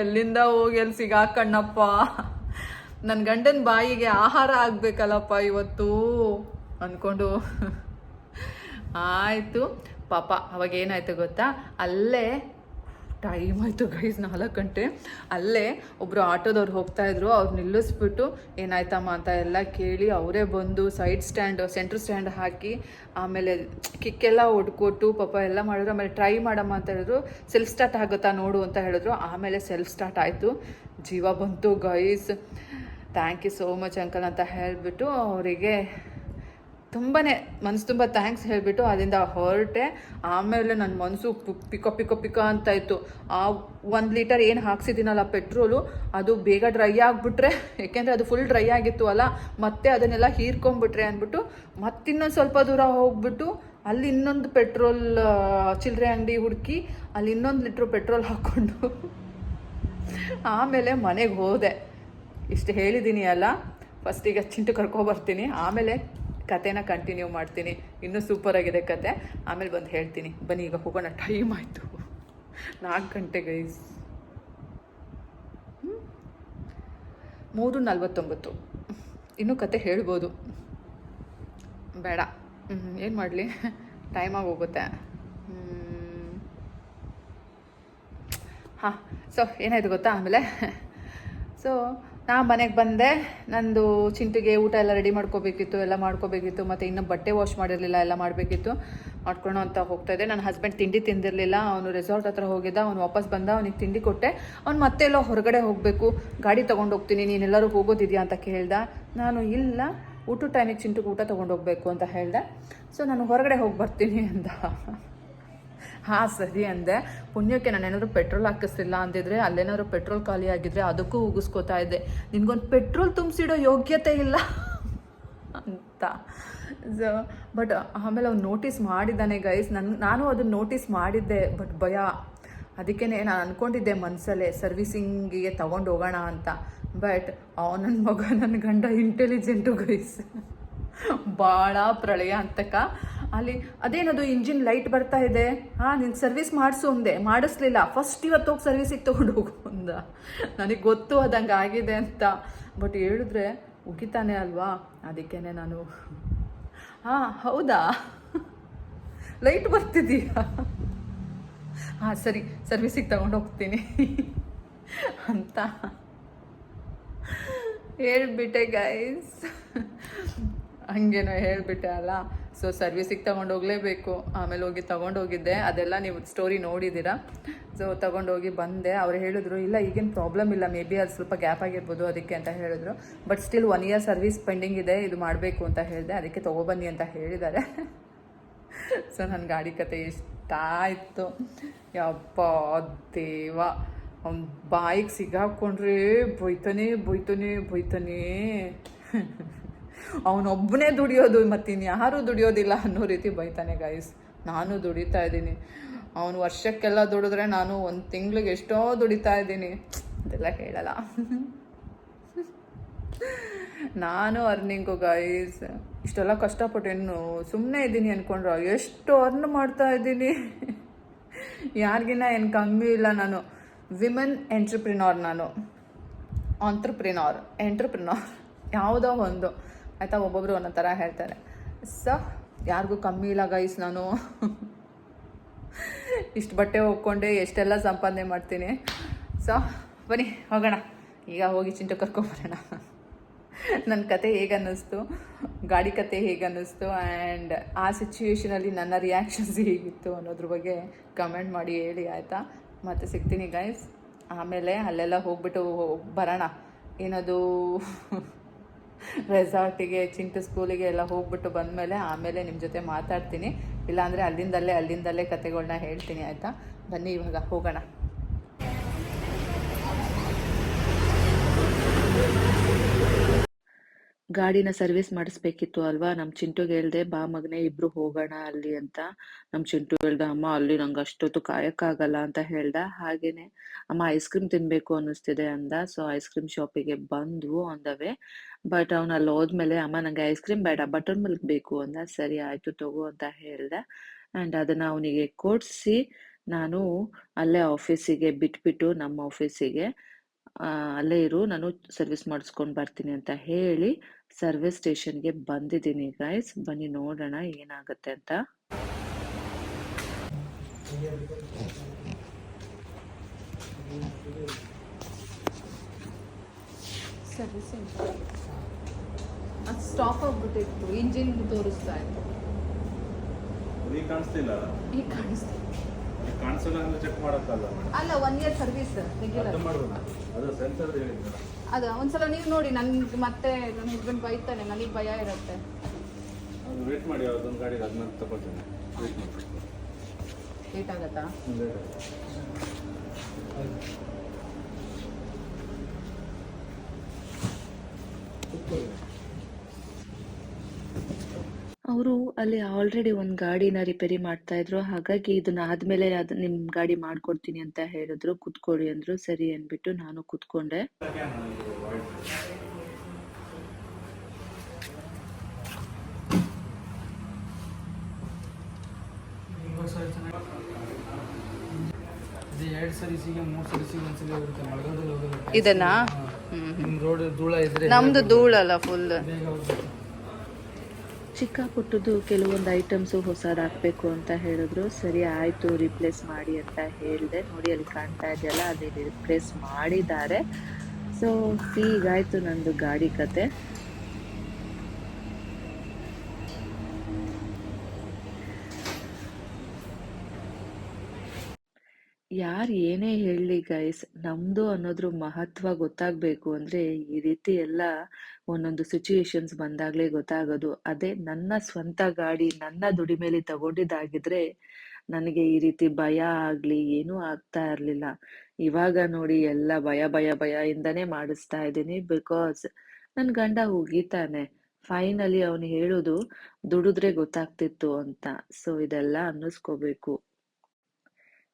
ಎಲ್ಲಿಂದ ಹೋಗಿ ಎಲ್ಲಿ ಸಿಗಾಕಣ್ಣಪ್ಪ. ನನ್ನ ಗಂಡನ ಬಾಯಿಗೆ ಆಹಾರ ಆಗಬೇಕಲ್ಲಪ್ಪ ಇವತ್ತು. ಅಂದ್ಕೊಂಡು ಆಯಿತು. ಪಾಪ, ಅವಾಗ ಏನಾಯ್ತು ಗೊತ್ತಾ? ಅಲ್ಲೇ ಟೈಮ್ ಆಯಿತು ಗೈಸ್ ನಾಲ್ಕು ಗಂಟೆ. ಅಲ್ಲೇ ಒಬ್ಬರು ಆಟೋದವ್ರು ಹೋಗ್ತಾ ಇದ್ರು, ಅವ್ರು ನಿಲ್ಲಿಸ್ಬಿಟ್ಟು, ಏನಾಯ್ತಮ್ಮ ಅಂತ ಎಲ್ಲ ಕೇಳಿ ಅವರೇ ಬಂದು ಸೈಡ್ ಸ್ಟ್ಯಾಂಡ್ ಸೆಂಟ್ರ್ ಸ್ಟ್ಯಾಂಡ್ ಹಾಕಿ, ಆಮೇಲೆ ಕಿಕ್ಕೆಲ್ಲ ಹೊಡ್ಕೊಟ್ಟು, ಪಾಪ ಎಲ್ಲ ಮಾಡಿದ್ರು. ಆಮೇಲೆ ಟ್ರೈ ಮಾಡಮ್ಮ ಅಂತ ಹೇಳಿದ್ರು. ಸೆಲ್ಫ್ ಸ್ಟಾರ್ಟ್ ಆಗುತ್ತಾ ನೋಡು ಅಂತ ಹೇಳಿದ್ರು. ಆಮೇಲೆ ಸೆಲ್ಫ್ ಸ್ಟಾರ್ಟ್ ಆಯಿತು. ಜೀವ ಬಂತು guys thank you so much uncle ಅಂತ ಹೇಳಿಬಿಟ್ಟು ಅವರಿಗೆ ತುಂಬಾ ಮನಸ್ಸು ತುಂಬ ಥ್ಯಾಂಕ್ಸ್ ಹೇಳಿಬಿಟ್ಟು ಅಲ್ಲಿಂದ ಹೊರಟೆ. ಆಮೇಲೆ ನನ್ನ ಮನಸ್ಸು ಪಿಕ ಪಿಕ ಪಿಕ ಅಂತ ಇತ್ತು. ಆ ಒಂದು ಲೀಟರ್ ಏನು ಹಾಕ್ಸಿದ್ದೀನಲ್ಲ ಪೆಟ್ರೋಲು ಅದು ಬೇಗ ಡ್ರೈ ಆಗಿಬಿಟ್ರೆ, ಏಕೆಂದರೆ ಅದು ಫುಲ್ ಡ್ರೈ ಆಗಿತ್ತು ಅಲ್ಲ, ಮತ್ತೆ ಅದನ್ನೆಲ್ಲ ಹೀರ್ಕೊಂಬಿಟ್ರೆ ಅಂದ್ಬಿಟ್ಟು ಮತ್ತಿನ್ನೊಂದು ಸ್ವಲ್ಪ ದೂರ ಹೋಗ್ಬಿಟ್ಟು ಅಲ್ಲಿ ಇನ್ನೊಂದು ಪೆಟ್ರೋಲ್ ಚಿಲ್ಲರೆ ಅಂಗಡಿ ಹುಡುಕಿ ಅಲ್ಲಿ ಇನ್ನೊಂದು ಲೀಟ್ರ್ ಪೆಟ್ರೋಲ್ ಹಾಕ್ಕೊಂಡು ಆಮೇಲೆ ಮನೆಗೆ ಹೋದೆ. ಇಷ್ಟು ಹೇಳಿದ್ದೀನಿ ಅಲ್ಲ ಫಸ್ಟಿಗೆ ಚಿಂಟು ಕರ್ಕೊಬರ್ತೀನಿ ಆಮೇಲೆ ಕತೆನ ಕಂಟಿನ್ಯೂ ಮಾಡ್ತೀನಿ. ಇನ್ನೂ ಸೂಪರಾಗಿದೆ ಕತೆ. ಆಮೇಲೆ ಬಂದು ಹೇಳ್ತೀನಿ. ಬನ್ನಿ, ಈಗ ಹೋಗೋಣ. ಟೈಮ್ ಆಯಿತು. ನಾಲ್ಕು ಗಂಟೆ ಗೈಸ್ ಮೂರು ನಲ್ವತ್ತೊಂಬತ್ತು. ಇನ್ನೂ ಕತೆ ಹೇಳ್ಬೋದು. ಬೇಡ. ಏನು ಮಾಡಲಿ? ಟೈಮಾಗಿ ಹೋಗುತ್ತೆ. ಹಾಂ ಸೊ ಏನಾಯ್ತು ಗೊತ್ತಾ ಆಮೇಲೆ? ಸೊ ನಾ ಮನೆಗೆ ಬಂದೆ, ನಂದು ಚಿಂಟಿಗೆ ಊಟ ಎಲ್ಲ ರೆಡಿ ಮಾಡ್ಕೋಬೇಕಿತ್ತು, ಎಲ್ಲ ಮಾಡ್ಕೋಬೇಕಿತ್ತು, ಮತ್ತು ಇನ್ನೂ ಬಟ್ಟೆ ವಾಶ್ ಮಾಡಿರಲಿಲ್ಲ, ಎಲ್ಲ ಮಾಡಬೇಕಿತ್ತು. ಮಾಡ್ಕೊಳೋ ಅಂತ ಹೋಗ್ತಾ ಇದ್ದೆ. ನನ್ನ ಹಸ್ಬೆಂಡ್ ತಿಂಡಿ ತಿಂದಿರಲಿಲ್ಲ. ಅವನು ರೆಸಾರ್ಟ್ ಹತ್ರ ಹೋಗಿದ್ದ, ಅವ್ನು ವಾಪಸ್ ಬಂದ, ಅವನಿಗೆ ತಿಂಡಿ ಕೊಟ್ಟೆ. ಅವ್ನು ಮತ್ತೆ ಎಲ್ಲೋ ಹೊರಗಡೆ ಹೋಗಬೇಕು, ಗಾಡಿ ಹೋಗ್ತೀನಿ ನೀನೆಲ್ಲರೂ ಹೋಗೋದಿದೆಯಾ ಅಂತ ಕೇಳ್ದೆ. ನಾನು, ಇಲ್ಲ ಊಟ ಟೈಮಿಗೆ ಚಿಂಟಿಗೆ ಊಟ ತೊಗೊಂಡು ಹೋಗಬೇಕು ಅಂತ ಹೇಳಿದೆ. ಸೊ ನಾನು ಹೊರಗಡೆ ಹೋಗಿ ಬರ್ತೀನಿ ಅಂದ ಹಾಂ, ಸರಿ ಅಂದೆ. ಪುಣ್ಯಕ್ಕೆ ನಾನು ಏನಾದ್ರು ಪೆಟ್ರೋಲ್ ಹಾಕಿಸ್ತಿಲ್ಲ ಅಂದಿದ್ರೆ, ಅಲ್ಲೇನಾದ್ರು ಪೆಟ್ರೋಲ್ ಖಾಲಿ ಆಗಿದ್ರೆ ಅದಕ್ಕೂ ಉಗಿಸ್ಕೋತಾ ಇದ್ದೆ. ನಿನ್ಗೊಂದು ಪೆಟ್ರೋಲ್ ತುಂಬಿಸಿಡೋ ಯೋಗ್ಯತೆ ಇಲ್ಲ ಅಂತ. ಸೊ ಬಟ್ ಆಮೇಲೆ ಅವ್ನು ನೋಟಿಸ್ ಮಾಡಿದ್ದಾನೆ ಗೈಸ್ ನನ್, ನಾನು ಅದನ್ನ ನೋಟಿಸ್ ಮಾಡಿದ್ದೆ ಬಟ್ ಭಯ. ಅದಕ್ಕೇ ನಾನು ಅಂದ್ಕೊಂಡಿದ್ದೆ ಮನಸ್ಸಲ್ಲೇ ಸರ್ವಿಸಿಂಗಿಗೆ ತಗೊಂಡು ಹೋಗೋಣ ಅಂತ. ಬಟ್ ನನ್ನ ಮಗ ನನ್ನ ಗಂಡ ಇಂಟೆಲಿಜೆಂಟು ಗೈಸ್ ಭಾಳ ಪ್ರಳಯ ಅಂತಕ ಅಲ್ಲಿ ಅದೇನದು ಇಂಜಿನ್ ಲೈಟ್ ಬರ್ತಾ ಇದೆ? ಹಾಂ, ನಿನ್ ಸರ್ವಿಸ್ ಮಾಡಿಸು ಅಂದೆ. ಮಾಡಿಸ್ಲಿಲ್ಲ. ಫಸ್ಟ್ ಇವತ್ತು ಹೋಗಿ ಸರ್ವಿಸಿಗೆ ತಗೊಂಡು ಹೋಗು ಅಂದ. ನನಗೆ ಗೊತ್ತು ಅದಂಗೆ ಆಗಿದೆ ಅಂತ. ಬಟ್ ಹೇಳಿದ್ರೆ ಉಗಿತಾನೆ ಅಲ್ವಾ? ಅದಕ್ಕೇನೆ ನಾನು ಹಾಂ, ಹೌದಾ? ಲೈಟ್ ಬರ್ತಿದೀಯಾ? ಹಾಂ, ಸರಿ. ಸರ್ವಿಸಿಗೆ ತಗೊಂಡು ಹೋಗ್ತೀನಿ. ಅಂತ ಹೇಳ್ಬಿಟ್ಟೆ ಗೈಸ್ ಹಂಗೇನೋ ಹೇಳಿಬಿಟ್ಟೆ ಅಲ್ಲ. ಸೊ ಸರ್ವಿಸಿಗೆ ತಗೊಂಡು ಹೋಗಲೇಬೇಕು ಆಮೇಲೆ ಹೋಗಿ ತಗೊಂಡು ಹೋಗಿದ್ದೆ ಅದೆಲ್ಲ ನೀವು ಸ್ಟೋರಿ ನೋಡಿದ್ದೀರಾ? ಸೊ ತಗೊಂಡೋಗಿ ಬಂದೆ. ಅವ್ರು ಹೇಳಿದ್ರು, ಇಲ್ಲ, ಈಗೇನು ಪ್ರಾಬ್ಲಮ್ ಇಲ್ಲ. ಮೇ ಬಿ ಅದು ಸ್ವಲ್ಪ ಗ್ಯಾಪ್ ಆಗಿರ್ಬೋದು ಅದಕ್ಕೆ, ಅಂತ ಹೇಳಿದ್ರು. But still one year service pending ಇದೆ. ಇದು ಮಾಡಬೇಕು ಅಂತ ಹೇಳಿದೆ. ಅದಕ್ಕೆ ತೊಗೊಬನ್ನಿ ಅಂತ ಹೇಳಿದ್ದಾರೆ. ಸೊ ನನ್ನ ಗಾಡಿ ಕತೆ ಇಷ್ಟ ಆಯಿತು. ಯಪ್ಪ ದೇವ ಅವ್ನ ಬಾಯಿಗೆ ಸಿಗಾಕೊಂಡ್ರೆ ಬೊಯ್ತಾನೆ ಬೊಯ್ತಾನೆ ಬೊಯ್ತಾನೆ ಅವನೊಬ್ಬನೇ ದುಡಿಯೋದು ಮತ್ತಿನ್ನು ಯಾರೂ ದುಡಿಯೋದಿಲ್ಲ ಅನ್ನೋ ರೀತಿ ಬೈತಾನೆ ಗೈಸ್ ನಾನು ದುಡಿತಾ ಇದ್ದೀನಿ. ಅವನು ವರ್ಷಕ್ಕೆಲ್ಲ ದುಡಿದ್ರೆ ನಾನು ಒಂದು ತಿಂಗ್ಳಿಗೆ ಎಷ್ಟೋ ದುಡಿತಾ ಇದ್ದೀನಿ. ಅದೆಲ್ಲ ಹೇಳಲ್ಲ. ನಾನು ಅರ್ನಿಂಗು ಗೈಸ್ ಇಷ್ಟೆಲ್ಲ ಕಷ್ಟಪಟ್ಟು ಇನ್ನು ಸುಮ್ಮನೆ ಇದ್ದೀನಿ ಅಂದ್ಕೊಂಡ್ರೆ ಎಷ್ಟು ಅರ್ನ್ ಮಾಡ್ತಾ ಇದ್ದೀನಿ. ಯಾರಿಗಿನ್ನ ಏನು ಕಮ್ಮಿ ಇಲ್ಲ ನಾನು. ವಿಮೆನ್ ಎಂಟ್ರಪ್ರಿನಾರ್ ನಾನು. ಆಂಟ್ರಪ್ರಿನಾರ್ ಎಂಟ್ರಪ್ರಿನಾರ್ ಯಾವುದೋ ಒಂದು. ಆಯಿತಾ? ಒಬ್ಬೊಬ್ಬರು ಒಂದೊಂದು ಥರ ಹೇಳ್ತಾರೆ. ಸ, ಯಾರಿಗೂ ಕಮ್ಮಿ ಇಲ್ಲ ಗೈಸ್ ನಾನು. ಇಷ್ಟು ಬಟ್ಟೆ ಹೋಗ್ಕೊಂಡೆ ಎಷ್ಟೆಲ್ಲ ಸಂಪಾದನೆ ಮಾಡ್ತೀನಿ. ಸೊ, ಬನ್ನಿ, ಹೋಗೋಣ. ಈಗ ಹೋಗಿ ಚಿಂಟು ಕರ್ಕೊಂಬರೋಣ. ನನ್ನ ಕತೆ ಹೇಗೆ ಅನ್ನಿಸ್ತು ಗಾಡಿ ಕತೆ ಹೇಗೆ ಅನ್ನಿಸ್ತು ಆ್ಯಂಡ್ ಆ ಸಿಚುವೇಶನಲ್ಲಿ ನನ್ನ ರಿಯಾಕ್ಷನ್ಸ್ ಹೇಗಿತ್ತು ಅನ್ನೋದ್ರ ಬಗ್ಗೆ ಕಮೆಂಟ್ ಮಾಡಿ ಹೇಳಿ, ಆಯಿತಾ? ಮತ್ತೆ ಸಿಗ್ತೀನಿ ಗೈಸ್ ಆಮೇಲೆ ಅಲ್ಲೆಲ್ಲ ಹೋಗ್ಬಿಟ್ಟು ಬರೋಣ. ಏನದು? ರೆಸಾರ್ಟಿಗೆ ಚಿಂಟು ಸ್ಕೂಲಿಗೆ ಎಲ್ಲ ಹೋಗ್ಬಿಟ್ಟು ಬಂದಮೇಲೆ ಆಮೇಲೆ ನಿಮ್ಮ ಜೊತೆ ಮಾತಾಡ್ತೀನಿ. ಇಲ್ಲಾಂದರೆ ಅಲ್ಲಿಂದಲ್ಲೇ ಅಲ್ಲಿಂದಲ್ಲೇ ಕತೆಗಳನ್ನ ಹೇಳ್ತೀನಿ, ಆಯಿತಾ? ಬನ್ನಿ ಇವಾಗ, ಹೋಗೋಣ. ಗಾಡಿನ ಸರ್ವಿಸ್ ಮಾಡಿಸ್ಬೇಕಿತ್ತು ಅಲ್ವಾ? ನಮ್ಮ ಚಿಂಟುಗೆ ಹೇಳ್ದೆ, ಬಾ ಮಗನೇ, ಇಬ್ರು ಹೋಗೋಣ ಅಲ್ಲಿ ಅಂತ. ನಮ್ಮ ಚಿಂಟು ಹೇಳ್ದ, ಅಮ್ಮ, ಅಲ್ಲಿ ನಂಗೆ ಅಷ್ಟೊತ್ತು ಕಾಯಕ್ಕಾಗಲ್ಲ ಅಂತ ಹೇಳ್ದ. ಹಾಗೇನೆ, ಅಮ್ಮ, ಐಸ್ ಕ್ರೀಮ್ ತಿನ್ಬೇಕು ಅನ್ನಿಸ್ತಿದೆ ಅಂದ. ಸೊ, ಐಸ್ ಕ್ರೀಮ್ ಶಾಪಿಗೆ ಬಂದ್ವು, ಅಂದವೆ. ಬಟ್ ಅವ್ನು ಅಲ್ಲಿ ಹೋದ್ಮೇಲೆ, ಅಮ್ಮ, ನಂಗೆ ಐಸ್ ಕ್ರೀಮ್ ಬೇಡ, ಬಟರ್ ಮಿಲ್ಕ್ ಬೇಕು ಅಂದ. ಸರಿ, ಆಯ್ತು, ತಗೋ ಅಂತ ಹೇಳ್ದೆ. ಆ್ಯಂಡ್ ಅದನ್ನ ಅವನಿಗೆ ಕೊಡಿಸಿ, ನಾನು ಅಲ್ಲೇ ಆಫೀಸಿಗೆ ಬಿಟ್ಬಿಟ್ಟು, ನಮ್ಮ ಆಫೀಸಿಗೆ ಅಲ್ಲೇ ಇರು, ನಾನು ಸರ್ವಿಸ್ ಮಾಡಿಸ್ಕೊಂಡು ಬರ್ತೀನಿ ಅಂತ ಹೇಳಿ ಸರ್ವಿಸ್ ಸ್ಟೇಷನ್ಗೆ ಬಂದಿದ್ದೀನಿ ಗೈಸ್ ಬನ್ನಿ ನೋಡೋಣ ಏನಾಗುತ್ತೆ ಅಂತ. ಅದು ಸ್ಟಾಪ್ ಆಗ್ಬಿಟ್ಟಿತ್ತು. ಇಂಜಿನ್ ತೋರಿಸ್ತಾ ಇತ್ತು ಈಗ ಕಾಣಿಸ್ತಿಲ್ಲ. ಈಗ ಕಾಣಿಸ್ತಾ ಕಾಣಿಸಲ್ಲ ಅಂದ್ರೆ ಚೆಕ್ ಮಾಡಕ್ಕಲ್ಲ ಮೇಡಮ್. ಅಲ್ಲ ಒನ್ ಇಯರ್ ಸರ್ವಿಸ್ ರೆಗ್ಯುಲರ್ ಅದು ಸೆನ್ಸರ್ ಹೇಳಿದ್ರು ಅದು ಒಂದ್ಸಲ ನೀವು ನೋಡಿ ನನ್ಗೆ ಮತ್ತೆ ನನ್ನ ಹಸ್ಬೆಂಡ್ ಬೈತಾನೆ ನನಗೆ ಭಯ ಇರುತ್ತೆ. ವೇಟ್ ಮಾಡಿ ಅದೊಂದು ಗಾಡಿಗೆ ಅದನ್ನ ತಗೊಳ್ತೇನೆ. ಲೇಟ್ ಆಗತ್ತಾ. ಅಲ್ಲಿ ಆಲ್ರೆಡಿ ಒಂದು ಗಾಡಿನ ರಿಪೇರಿ ಮಾಡ್ತಾ ಇದ್ರು. ಹಾಗಾಗಿ ಇದನ್ನ ಆದ್ಮೇಲೆ ಅದು ನಿಮ್ ಗಾಡಿ ಮಾಡ್ಕೊಡ್ತೀನಿ ಅಂತ ಹೇಳಿದ್ರು. ಕುತ್ಕೊಳ್ಳಿ ಅಂದ್ರು. ಸರಿ ಅನ್ಬಿಟ್ಟು ನಾನು ಕುತ್ಕೊಂಡೆ. ಇದನ್ನ? ನಮ್ದು ಧೂಳಲ್ಲ ಫುಲ್ ಚಿಕ್ಕ ಪುಟ್ಟದ್ದು ಕೆಲವೊಂದು ಐಟಮ್ಸು ಹೊಸದಾಕ್ಬೇಕು ಅಂತ ಹೇಳಿದ್ರು. ಸರಿ, ಆಯ್ತು ರಿಪ್ಲೇಸ್ ಮಾಡಿ ಅಂತ ಹೇಳಿದೆ. ನೋಡಿ, ಅಲ್ಲಿ ಕಾಣ್ತಾ ಇದೆಯಲ್ಲ ಅದೇ ರಿಪ್ಲೇಸ್ ಮಾಡಿದ್ದಾರೆ. ಸೊ ಹೀಗಾಯಿತು ನಂದು ಗಾಡಿ ಕತೆ. ಯಾರು ಏನೇ ಹೇಳಲಿ ಗೈಸ್ ನಮ್ದು ಅನ್ನೋದ್ರ ಮಹತ್ವ ಗೊತ್ತಾಗ್ಬೇಕು ಅಂದ್ರೆ ಈ ರೀತಿ ಎಲ್ಲ ಒಂದೊಂದು ಸಿಚುಯೇಷನ್ಸ್ ಬಂದಾಗ್ಲೇ ಗೊತ್ತಾಗೋದು. ಅದೇ ನನ್ನ ಸ್ವಂತ ಗಾಡಿ, ನನ್ನ ದುಡಿಮೇಲೆ ತಗೊಂಡಿದ್ದಾಗಿದ್ರೆ ನನಗೆ ಈ ರೀತಿ ಭಯ ಆಗ್ಲಿ, ಏನೂ ಆಗ್ತಾ ಇರ್ಲಿಲ್ಲ. ಇವಾಗ ನೋಡಿ ಎಲ್ಲ ಭಯ ಭಯ ಭಯ ಇಂದನೇ ಮಾಡಿಸ್ತಾ ಇದ್ದೀನಿ ಬಿಕಾಸ್ ನನ್ ಗಂಡ ಹೋಗಿತಾನೆ ಫೈನಲಿ ಅವನು ಹೇಳೋದು, ದುಡಿದ್ರೆ ಗೊತ್ತಾಗ್ತಿತ್ತು ಅಂತ. ಸೊ ಇದೆಲ್ಲ ಅನ್ನಿಸ್ಕೋಬೇಕು.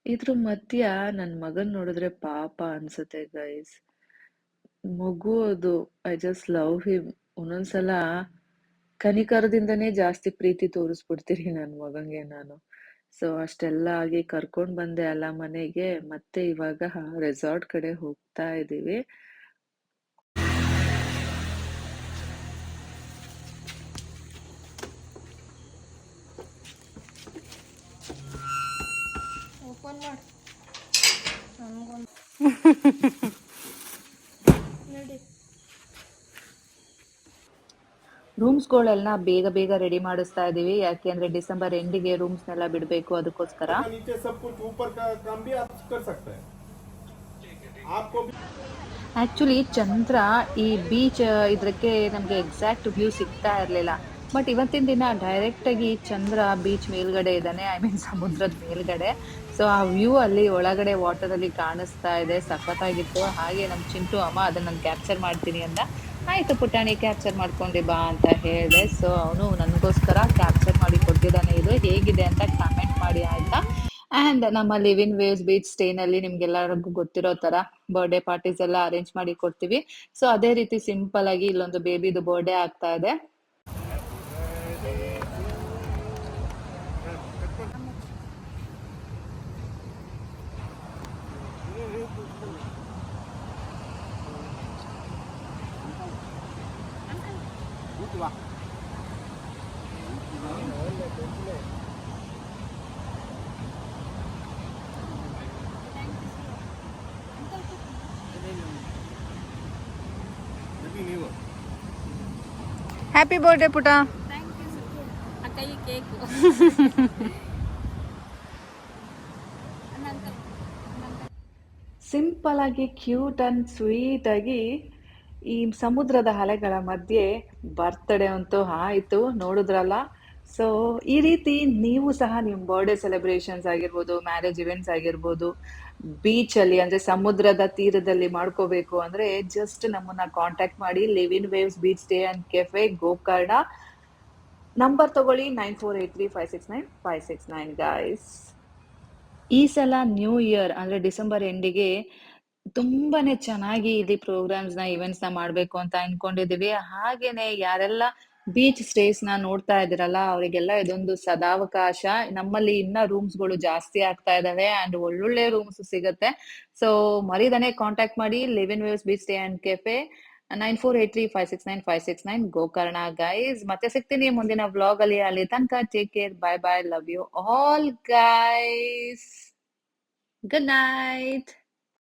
ಇದ್ರ ಮಧ್ಯ ನನ್ ಮಗನ್ ನೋಡಿದ್ರೆ ಪಾಪ ಅನ್ಸುತ್ತೆ ಗೈಸ್. ಮಗು ಅದು, ಐ ಜಸ್ಟ್ ಲವ್ ಹಿಮ್. ಒಂದೊಂದ್ಸಲ ಕನಿಕರದಿಂದನೇ ಜಾಸ್ತಿ ಪ್ರೀತಿ ತೋರಿಸ್ಬಿಡ್ತೀನಿ ನನ್ನ ಮಗಂಗೆ ನಾನು. ಸೊ, ಅಷ್ಟೆಲ್ಲ ಆಗಿ ಕರ್ಕೊಂಡ್ ಬಂದೆ ಅಲ್ಲ ಮನೆಗೆ, ಮತ್ತೆ ಇವಾಗ ರೆಸಾರ್ಟ್ ಕಡೆ ಹೋಗ್ತಾ ಇದೀವಿ. ರೂಮ್ಸ್ಗಳೆಲ್ಲ ಬೇಗ ಬೇಗ ರೆಡಿ ಮಾಡಿಸ್ತಾ ಇದೀವಿ. ಯಾಕೆಂದ್ರೆ ಡಿಸೆಂಬರ್ ಎಂಡಿಗೆ ರೂಮ್ಸ್ನೆಲ್ಲ ಬಿಡಬೇಕು ಅದಕ್ಕೋಸ್ಕರ. ಆಕ್ಚುಲಿ ಚಂದ್ರ ಈ ಬೀಚ್ ಇದಕ್ಕೆ ನಮ್ಗೆ ಎಕ್ಸಾಕ್ಟ್ ವ್ಯೂ ಸಿಗ್ತಾ ಇರಲಿಲ್ಲ. ಬಟ್ ಇವತ್ತಿನ ದಿನ ಡೈರೆಕ್ಟಾಗಿ ಚಂದ್ರ ಬೀಚ್ ಮೇಲ್ಗಡೆ ಇದ್ದಾನೆ. ಐ ಮೀನ್ ಸಮುದ್ರದ ಮೇಲ್ಗಡೆ. ಸೊ ಆ ವ್ಯೂ ಅಲ್ಲಿ ಒಳಗಡೆ ವಾಟರಲ್ಲಿ ಕಾಣಿಸ್ತಾ ಇದೆ. ಸಖತ್ತಾಗಿತ್ತು. ಹಾಗೆ ನಮ್ಮ ಚಿಂಟು ಅಮ್ಮ ಅದನ್ನ ನಾನು ಕ್ಯಾಪ್ಚರ್ ಮಾಡ್ತೀನಿ ಅಂತ. ಆಯಿತು ಪುಟಾಣಿ ಕ್ಯಾಪ್ಚರ್ ಮಾಡ್ಕೊಂಡಿ ಬಾ ಅಂತ ಹೇಳಿದೆ. ಸೊ ಅವನು ನನಗೋಸ್ಕರ ಕ್ಯಾಪ್ಚರ್ ಮಾಡಿ ಕೊಟ್ಟಿದ್ದಾನೆ ಇದು. ಹೇಗಿದೆ ಅಂತ ಕಮೆಂಟ್ ಮಾಡಿ, ಆಯಿತಾ? ಆ್ಯಂಡ್ ನಮ್ಮ ಲಿವಿನ್ ವೇವ್ಸ್ ಬೀಚ್ ಸ್ಟೇನಲ್ಲಿ ನಿಮ್ಗೆಲ್ಲರಿಗೂ ಗೊತ್ತಿರೋ ಥರ ಬರ್ಡೇ ಪಾರ್ಟೀಸ್ ಎಲ್ಲ ಅರೇಂಜ್ ಮಾಡಿ ಕೊಡ್ತೀವಿ. ಸೊ ಅದೇ ರೀತಿ ಸಿಂಪಲ್ ಆಗಿ ಇಲ್ಲೊಂದು ಬೇಬಿದು ಬರ್ಡೇ ಆಗ್ತಾ ಇದೆ. ಹ್ಯಾಪಿ ಬರ್ಡೇ ಪುಟ. ಸಿಂಪಲ್ ಆಗಿ ಕ್ಯೂಟ್ ಅಂಡ್ ಸ್ವೀಟ್ ಆಗಿ ಈ ಸಮುದ್ರದ ಅಲೆಗಳ ಮಧ್ಯೆ ಬರ್ತ್ಡೇ ಅಂತೂ ಆಯಿತು ನೋಡಿದ್ರಲ್ಲ. ಸೊ ಈ ರೀತಿ ನೀವು ಸಹ ನಿಮ್ಮ ಬರ್ಡೇ ಸೆಲೆಬ್ರೇಷನ್ಸ್ ಆಗಿರ್ಬೋದು ಮ್ಯಾರೇಜ್ ಇವೆಂಟ್ಸ್ ಆಗಿರ್ಬೋದು ಬೀಚಲ್ಲಿ ಅಂದರೆ ಸಮುದ್ರದ ತೀರದಲ್ಲಿ ಮಾಡ್ಕೋಬೇಕು ಅಂದರೆ ಜಸ್ಟ್ ನಮ್ಮನ್ನ ಕಾಂಟ್ಯಾಕ್ಟ್ ಮಾಡಿ live in waves beach day and cafe Gokarna number ತಗೊಳ್ಳಿ nine four eight three five six nine five six nine guys ಈ ಸಲ ನ್ಯೂ ಇಯರ್ ಅಂದ್ರೆ ಡಿಸೆಂಬರ್ ಎಂಡಿಗೆ ತುಂಬಾನೇ ಚೆನ್ನಾಗಿ ಇಲ್ಲಿ ಪ್ರೋಗ್ರಾಮ್ಸ್ನ ಇವೆಂಟ್ಸ್ನ ಮಾಡ್ಬೇಕು ಅಂತ ಅನ್ಕೊಂಡಿದೀವಿ. ಹಾಗೇನೆ ಯಾರೆಲ್ಲ ಬೀಚ್ ಸ್ಟೇಸ್ನ ನೋಡ್ತಾ ಇದ್ದೀರಲ್ಲ, ಅವರಿಗೆಲ್ಲ ಇದೊಂದು ಸದಾವಕಾಶ. ನಮ್ಮಲ್ಲಿ ಇನ್ನ ರೂಮ್ಸ್ಗಳು ಜಾಸ್ತಿ ಆಗ್ತಾ ಇದಾವೆ ಅಂಡ್ ಒಳ್ಳೊಳ್ಳೆ ರೂಮ್ಸ್ ಸಿಗುತ್ತೆ. ಸೊ ಮರಿದನೆ ಕಾಂಟ್ಯಾಕ್ಟ್ ಮಾಡಿ live in waves beach stay and cafe nine four eight three five six nine five six nine Gokarna guys ಮತ್ತೆ ಸಿಗ್ತೀನಿ ಮುಂದಿನ ವ್ಲಾಗ್ ಅಲ್ಲಿ. ಅಲ್ಲಿ ತನಕ take care bye bye love you all guys good night